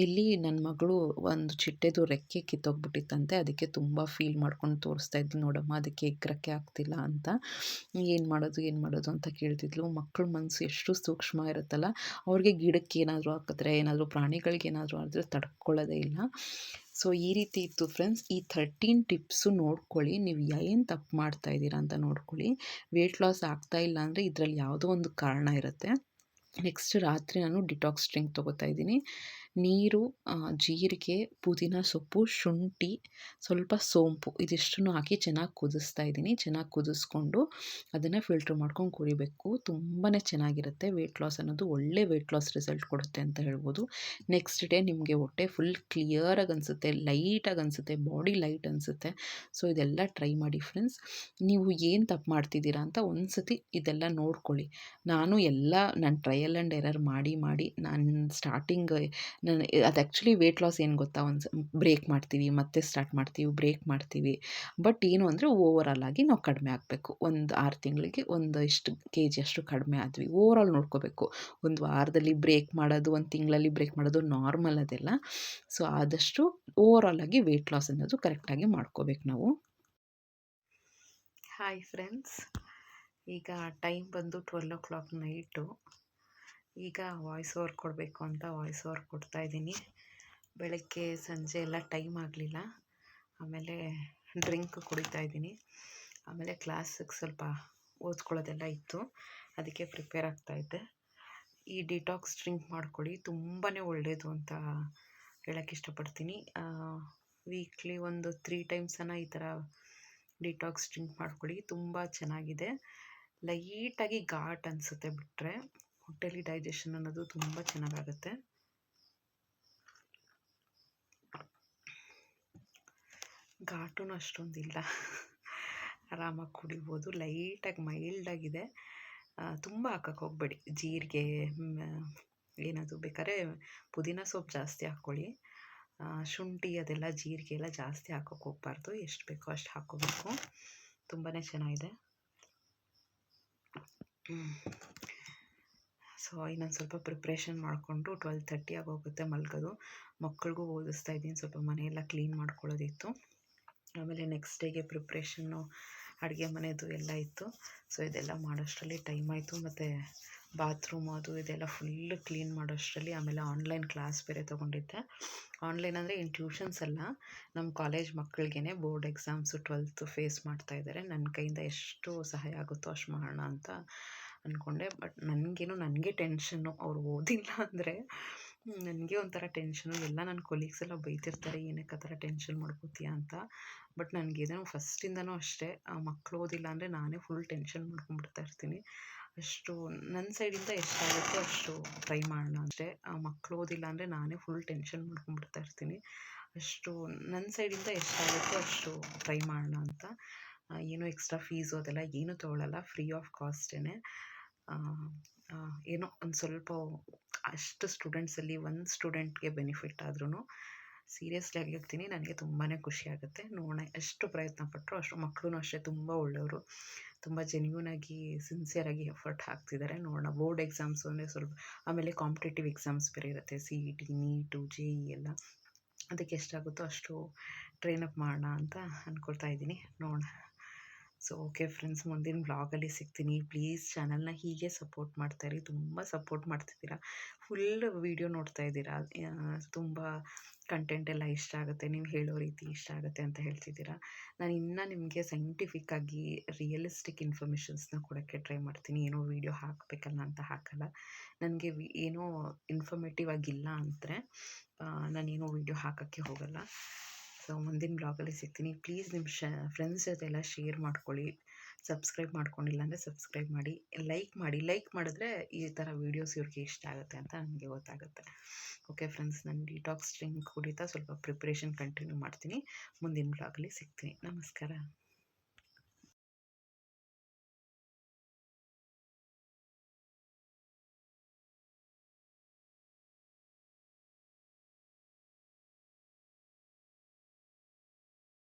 ಇಲ್ಲಿ ನನ್ನ ಮಗಳು ಒಂದು ಚಿಟ್ಟೆದು ರೆಕ್ಕೆ ಕಿತ್ತೋಗ್ಬಿಟ್ಟಿತ್ತಂತೆ. ಅದಕ್ಕೆ ತುಂಬ ಫೀಲ್ ಮಾಡ್ಕೊಂಡು ತೋರಿಸ್ತಾ ಇದ್ಲು, ನೋಡಮ್ಮ, ಅದಕ್ಕೆ ರೆಕ್ಕೆ ಆಗ್ತಿಲ್ಲ ಅಂತ. ಏನು ಮಾಡೋದು ಏನು ಮಾಡೋದು ಅಂತ ಕೇಳ್ತಿದ್ಲು. ಮಕ್ಕಳ ಮನಸ್ಸು ಎಷ್ಟು ಸೂಕ್ಷ್ಮ ಇರುತ್ತಲ್ಲ, ಅವ್ರಿಗೆ ಗಿಡಕ್ಕೆ ಏನಾದರೂ ಹಾಕಿದ್ರೆ, ಏನಾದರೂ ಪ್ರಾಣಿಗಳಿಗೆ ಏನಾದರೂ ಆದರೆ ತಡ್ಕೊಳ್ಳೋದೇ ಇಲ್ಲ. ಸೊ ಈ ರೀತಿ ಇತ್ತು ಫ್ರೆಂಡ್ಸ್ ಈ ಥರ್ಟೀನ್ ಟಿಪ್ಸು ನೋಡ್ಕೊಳ್ಳಿ. ನೀವು ಏನು ತಪ್ಪು ಮಾಡ್ತಾ ಇದ್ದೀರಾ ಅಂತ ನೋಡ್ಕೊಳ್ಳಿ. ವೆಯ್ಟ್ ಲಾಸ್ ಆಗ್ತಾ ಇಲ್ಲ ಅಂದರೆ ಇದರಲ್ಲಿ ಯಾವುದೋ ಒಂದು ಕಾರಣ ಇರುತ್ತೆ. ನೆಕ್ಸ್ಟ್ ರಾತ್ರಿ ನಾನು ಡಿಟಾಕ್ಸ್ ಡ್ರಿಂಕ್ ತೊಗೋತಾ ಇದ್ದೀನಿ. ನೀರು ಜೀರಿಗೆ, ಪುದೀನ ಸೊಪ್ಪು, ಶುಂಠಿ, ಸ್ವಲ್ಪ ಸೋಂಪು ಇದಿಷ್ಟನ್ನು ಹಾಕಿ ಚೆನ್ನಾಗಿ ಕುದಿಸ್ತಾ ಇದ್ದೀನಿ. ಚೆನ್ನಾಗಿ ಕುದಿಸ್ಕೊಂಡು ಅದನ್ನು ಫಿಲ್ಟ್ರ್ ಮಾಡ್ಕೊಂಡು ಕುಡಿಬೇಕು. ತುಂಬಾ ಚೆನ್ನಾಗಿರುತ್ತೆ ವೆಯ್ಟ್ ಲಾಸ್ ಅನ್ನೋದು. ಒಳ್ಳೆ ವೆಯ್ಟ್ ಲಾಸ್ ರಿಸಲ್ಟ್ ಕೊಡುತ್ತೆ ಅಂತ ಹೇಳ್ಬೋದು. ನೆಕ್ಸ್ಟ್ ಡೇ ನಿಮಗೆ ಹೊಟ್ಟೆ ಫುಲ್ ಕ್ಲಿಯರಾಗಿ ಅನಿಸುತ್ತೆ ಲೈಟಾಗಿ ಅನಿಸುತ್ತೆ ಬಾಡಿ ಲೈಟ್ ಅನಿಸುತ್ತೆ. ಸೊ ಇದೆಲ್ಲ ಟ್ರೈ ಮಾಡಿ ಫ್ರೆಂಡ್ಸ್ ನೀವು ಏನು ತಪ್ಪು ಮಾಡ್ತಿದ್ದೀರಾ ಅಂತ ಒಂದು ಸತಿ ಇದೆಲ್ಲ ನೋಡ್ಕೊಳ್ಳಿ. ನಾನು ಎಲ್ಲ, ನಾನು ಟ್ರಯಲ್ ಆ್ಯಂಡ್ ಎರರ್ ಮಾಡಿ ಮಾಡಿ, ನಾನು ಸ್ಟಾರ್ಟಿಂಗ್ ನಾನು ಅದು ಆ್ಯಕ್ಚುಲಿ ವೆಯ್ಟ್ ಲಾಸ್ ಏನು ಗೊತ್ತಾ? ಒಂದು ಬ್ರೇಕ್ ಮಾಡ್ತೀವಿ, ಮತ್ತೆ ಸ್ಟಾರ್ಟ್ ಮಾಡ್ತೀವಿ ಬ್ರೇಕ್ ಮಾಡ್ತೀವಿ. ಬಟ್ ಏನು ಅಂದರೆ ಓವರಾಲ್ ಆಗಿ ನಾವು ಕಡಿಮೆ ಆಗಬೇಕು. ಒಂದು ಆರು ತಿಂಗಳಿಗೆ ಒಂದು ಇಷ್ಟು ಕೆ ಜಿ ಅಷ್ಟು ಕಡಿಮೆ ಆದ್ವಿ. ಓವರಾಲ್ ನೋಡ್ಕೋಬೇಕು. ಒಂದು ವಾರದಲ್ಲಿ ಬ್ರೇಕ್ ಮಾಡೋದು, ಒಂದು ತಿಂಗಳಲ್ಲಿ ಬ್ರೇಕ್ ಮಾಡೋದು ನಾರ್ಮಲ್ ಅದೆಲ್ಲ. ಸೊ ಆದಷ್ಟು ಓವರಾಲ್ ಆಗಿ ವೆಯ್ಟ್ ಲಾಸ್ ಅನ್ನೋದು ಕರೆಕ್ಟಾಗಿ ಮಾಡ್ಕೋಬೇಕು ನಾವು. ಹಾಯ್ ಫ್ರೆಂಡ್ಸ್ ಈಗ ಟೈಮ್ ಬಂದು ಟ್ವೆಲ್ ಓ ಕ್ಲಾಕ್ ನೈಟು ಈಗ ವಾಯ್ಸ್ ಓವರ್ ಕೊಡಬೇಕು ಅಂತ ವಾಯ್ಸ್ ಓವರ್ ಕೊಡ್ತಾಯಿದ್ದೀನಿ ಬೆಳಗ್ಗೆ, ಸಂಜೆ ಎಲ್ಲ ಟೈಮ್ ಆಗಲಿಲ್ಲ. ಆಮೇಲೆ ಡ್ರಿಂಕ್ ಕುಡಿತಾ ಇದ್ದೀನಿ. ಆಮೇಲೆ ಕ್ಲಾಸಿಗೆ ಸ್ವಲ್ಪ ಓದ್ಕೊಳ್ಳೋದೆಲ್ಲ ಇತ್ತು. ಅದಕ್ಕೆ ಪ್ರಿಪೇರ್ ಆಗ್ತಾಯಿದ್ದೆ ಈ ಡಿಟಾಕ್ಸ್ ಡ್ರಿಂಕ್ ಮಾಡ್ಕೊಳ್ಳಿ. ತುಂಬಾ ಒಳ್ಳೆಯದು ಅಂತ ಹೇಳೋಕ್ಕೆ ಇಷ್ಟಪಡ್ತೀನಿ. ವೀಕ್ಲಿ ಒಂದು ತ್ರೀ ಟೈಮ್ಸನ್ನು ಈ ಥರ ಡಿಟಾಕ್ಸ್ ಡ್ರಿಂಕ್ ಮಾಡ್ಕೊಳ್ಳಿ. ತುಂಬ ಚೆನ್ನಾಗಿದೆ. ಲೈಟಾಗಿ ಘಾಟ್ ಅನಿಸುತ್ತೆ ಬಿಟ್ಟರೆ ಹೊಟ್ಟೆಲಿ ಡೈಜೆಷನ್ ಅನ್ನೋದು ತುಂಬ ಚೆನ್ನಾಗಾಗುತ್ತೆ. ಘಾಟೂ ಅಷ್ಟೊಂದಿಲ್ಲ. ಆರಾಮಾಗಿ ಕುಡಿಬೋದು. ಲೈಟಾಗಿ ಮೈಲ್ಡಾಗಿದೆ. ತುಂಬ ಹಾಕಕ್ಕೆ ಹೋಗಬೇಡಿ. ಜೀರಿಗೆ ಏನದು ಬೇಕಾದ್ರೆ ಪುದೀನ ಸೊಪ್ಪು ಜಾಸ್ತಿ ಹಾಕ್ಕೊಳ್ಳಿ. ಶುಂಠಿ ಅದೆಲ್ಲ ಜೀರಿಗೆ ಎಲ್ಲ ಜಾಸ್ತಿ ಹಾಕೋಕ್ಕೆ ಹೋಗಬಾರ್ದು. ಎಷ್ಟು ಬೇಕೋ ಅಷ್ಟು ಹಾಕ್ಕೋಬೇಕು. ತುಂಬಾ ಚೆನ್ನಾಗಿದೆ. ಸೊ, ಇನ್ನೊಂದು ಸ್ವಲ್ಪ ಪ್ರಿಪ್ರೇಷನ್ ಮಾಡಿಕೊಂಡು ಟ್ವೆಲ್ ತರ್ಟಿ ಆಗೋಗುತ್ತೆ ಮಲ್ಗೋದು. ಮಕ್ಕಳಿಗೂ ಓದಿಸ್ತಾ ಇದ್ದೀನಿ, ಸ್ವಲ್ಪ ಮನೆಯೆಲ್ಲ ಕ್ಲೀನ್ ಮಾಡ್ಕೊಳ್ಳೋದಿತ್ತು. ಆಮೇಲೆ ನೆಕ್ಸ್ಟ್ ಡೇಗೆ ಪ್ರಿಪ್ರೇಷನ್ನು ಅಡುಗೆ ಮನೆಯದು ಎಲ್ಲ ಇತ್ತು. ಸೊ, ಇದೆಲ್ಲ ಮಾಡೋಷ್ಟರಲ್ಲಿ ಟೈಮ್ ಆಯಿತು. ಮತ್ತು ಬಾತ್ರೂಮ್ ಅದು ಇದೆಲ್ಲ ಫುಲ್ಲು ಕ್ಲೀನ್ ಮಾಡೋಷ್ಟರಲ್ಲಿ ಆಮೇಲೆ ಆನ್ಲೈನ್ ಕ್ಲಾಸ್ ಬೇರೆ ತೊಗೊಂಡಿದ್ದೆ. ಆನ್ಲೈನ್ ಅಂದರೆ ಇನ್ನು ಟ್ಯೂಷನ್ಸ್ ಅಲ್ಲ. ನಮ್ಮ ಕಾಲೇಜ್ ಮಕ್ಕಳಿಗೇ ಬೋರ್ಡ್ ಎಕ್ಸಾಮ್ಸು ಟ್ವೆಲ್ತು ಫೇಸ್ ಮಾಡ್ತಾ ಇದ್ದಾರೆ. ನನ್ನ ಕೈಯಿಂದ ಎಷ್ಟು ಸಹಾಯ ಆಗುತ್ತೋ ಅಷ್ಟು ಮಾಡೋಣ ಅಂತ ಅಂದ್ಕೊಂಡೆ ಬಟ್ ನನಗೇನು, ನನಗೆ ಟೆನ್ಷನ್ನು ಅವ್ರು ಓದಿಲ್ಲ ಅಂದರೆ ನನಗೆ ಒಂಥರ ಟೆನ್ಷನು ಎಲ್ಲ ನನ್ನ ಕೊಲೀಗ್ಸ್ ಎಲ್ಲ ಬೈತಿರ್ತಾರೆ, ಏನಕ್ಕೆ ಆ ಥರ ಟೆನ್ಷನ್ ಮಾಡ್ಕೋತೀಯ? ಅಂತ. ಬಟ್ ನನಗೇನೋ ಫಸ್ಟಿಂದನೂ ಅಷ್ಟೇ ಮಕ್ಕಳು ಓದಿಲ್ಲ ಅಂದರೆ ನಾನೇ ಫುಲ್ ಟೆನ್ಷನ್ ಮಾಡ್ಕೊಂಡ್ಬಿಡ್ತಾ ಇರ್ತೀನಿ. ಅಷ್ಟು ನನ್ನ ಸೈಡಿಂದ ಎಷ್ಟಾಗುತ್ತೋ ಅಷ್ಟು ಟ್ರೈ ಮಾಡೋಣ ಅಷ್ಟೇ. ಮಕ್ಕಳು ಓದಿಲ್ಲ ಅಂದರೆ ನಾನೇ ಫುಲ್ ಟೆನ್ಷನ್ ಮಾಡ್ಕೊಂಡ್ಬಿಡ್ತಾ ಇರ್ತೀನಿ. ಅಷ್ಟು ನನ್ನ ಸೈಡಿಂದ ಎಷ್ಟಾಗುತ್ತೋ ಅಷ್ಟು ಟ್ರೈ ಮಾಡೋಣ ಅಂತ. ಏನೂ ಎಕ್ಸ್ಟ್ರಾ ಫೀಸು ಅದೆಲ್ಲ ಏನೂ ತೊಗೊಳಲ್ಲ ಫ್ರೀ ಆಫ್ ಕಾಸ್ಟೇ ಏನೋ ಒಂದು ಸ್ವಲ್ಪ ಅಷ್ಟು ಸ್ಟೂಡೆಂಟ್ಸಲ್ಲಿ ಒಂದು ಸ್ಟೂಡೆಂಟ್ಗೆ ಬೆನಿಫಿಟ್ ಆದ್ರೂ ಸೀರಿಯಸ್ಲಿ ಆಗಿ ಹೇಳ್ತೀನಿ, ನನಗೆ ತುಂಬಾ ಖುಷಿ ಆಗುತ್ತೆ. ನೋಡೋಣ ಎಷ್ಟು ಪ್ರಯತ್ನ ಪಟ್ಟರು ಅಷ್ಟು ಮಕ್ಕಳು ಅಷ್ಟೇ ತುಂಬ ಒಳ್ಳೆಯವರು. ತುಂಬ ಸಿನ್ಸಿಯರ್ ಆಗಿ ಎಫರ್ಟ್ ಹಾಕ್ತಿದ್ದಾರೆ ನೋಡೋಣ ಬೋರ್ಡ್ ಎಕ್ಸಾಮ್ಸ್ ಅಂದರೆ ಸ್ವಲ್ಪ ಆಮೇಲೆ ಕಾಂಪಿಟೇಟಿವ್ ಎಕ್ಸಾಮ್ಸ್ ಬೇರೆ ಇರುತ್ತೆ. C E T NEET J E ಎಲ್ಲ. ಅದಕ್ಕೆ ಎಷ್ಟಾಗುತ್ತೋ ಅಷ್ಟು ಟ್ರೈನ್ ಅಪ್ ಮಾಡೋಣ ಅಂತ ಅಂದ್ಕೊಳ್ತಾ ಇದ್ದೀನಿ. ನೋಡೋಣ. ಸೊ ಓಕೆ ಫ್ರೆಂಡ್ಸ್ ಮುಂದಿನ ವ್ಲಾಗಲ್ಲಿ ಸಿಗ್ತೀನಿ. ಪ್ಲೀಸ್ ಚಾನಲ್ನ ಹೀಗೆ ಸಪೋರ್ಟ್ ಮಾಡ್ತಾಯಿರಿ ತುಂಬ ಸಪೋರ್ಟ್ ಮಾಡ್ತಿದ್ದೀರಾ. ಫುಲ್ ವೀಡಿಯೋ ನೋಡ್ತಾ ಇದ್ದೀರಾ. ತುಂಬ ಕಂಟೆಂಟ್ ಎಲ್ಲ ಇಷ್ಟ ಆಗುತ್ತೆ. ನೀವು ಹೇಳೋ ರೀತಿ ಇಷ್ಟ ಆಗುತ್ತೆ ಅಂತ ಹೇಳ್ತಿದ್ದೀರಾ. ನಾನು ಇನ್ನೂ ನಿಮಗೆ ಸೈಂಟಿಫಿಕ್ ಆಗಿ ರಿಯಲಿಸ್ಟಿಕ್ ಇನ್ಫಾರ್ಮೇಷನ್ಸ್ನ ಕೊಡೋಕ್ಕೆ ಟ್ರೈ ಮಾಡ್ತೀನಿ. ಏನೋ ವೀಡಿಯೋ ಹಾಕಬೇಕಲ್ಲ ಅಂತ ಹಾಕಲ್ಲ. ನನಗೆ ಏನೋ ಇನ್ಫಾರ್ಮೇಟಿವ್ ಆಗಿಲ್ಲ ಅಂದರೆ ನಾನೇನೋ ವೀಡಿಯೋ ಹಾಕೋಕ್ಕೆ ಹೋಗಲ್ಲ. ಸೊ, ಮುಂದಿನ ಬ್ಲಾಗಲ್ಲಿ ಸಿಗ್ತೀನಿ. ಪ್ಲೀಸ್ ನಿಮ್ಮ ಶ, ಫ್ರೆಂಡ್ಸ್ ಜೊತೆ ಎಲ್ಲ ಶೇರ್ ಮಾಡ್ಕೊಳ್ಳಿ. ಸಬ್ಸ್ಕ್ರೈಬ್ ಮಾಡ್ಕೊಂಡಿಲ್ಲ ಅಂದರೆ ಸಬ್ಸ್ಕ್ರೈಬ್ ಮಾಡಿ. ಲೈಕ್ ಮಾಡಿ. ಲೈಕ್ ಮಾಡಿದ್ರೆ ಈ ಥರ ವೀಡಿಯೋಸ್ ಇವ್ರಿಗೆ ಇಷ್ಟ ಆಗುತ್ತೆ ಅಂತ ನನಗೆ ಗೊತ್ತಾಗುತ್ತೆ. ಓಕೆ ಫ್ರೆಂಡ್ಸ್, ನಾನು ಡಿಟಾಕ್ಸ್ ಡ್ರಿಂಕ್ ಕುಡಿತಾ ಸ್ವಲ್ಪ ಪ್ರಿಪ್ರೇಷನ್ ಕಂಟಿನ್ಯೂ ಮಾಡ್ತೀನಿ. ಮುಂದಿನ ಬ್ಲಾಗಲ್ಲಿ ಸಿಗ್ತೀನಿ. ನಮಸ್ಕಾರ.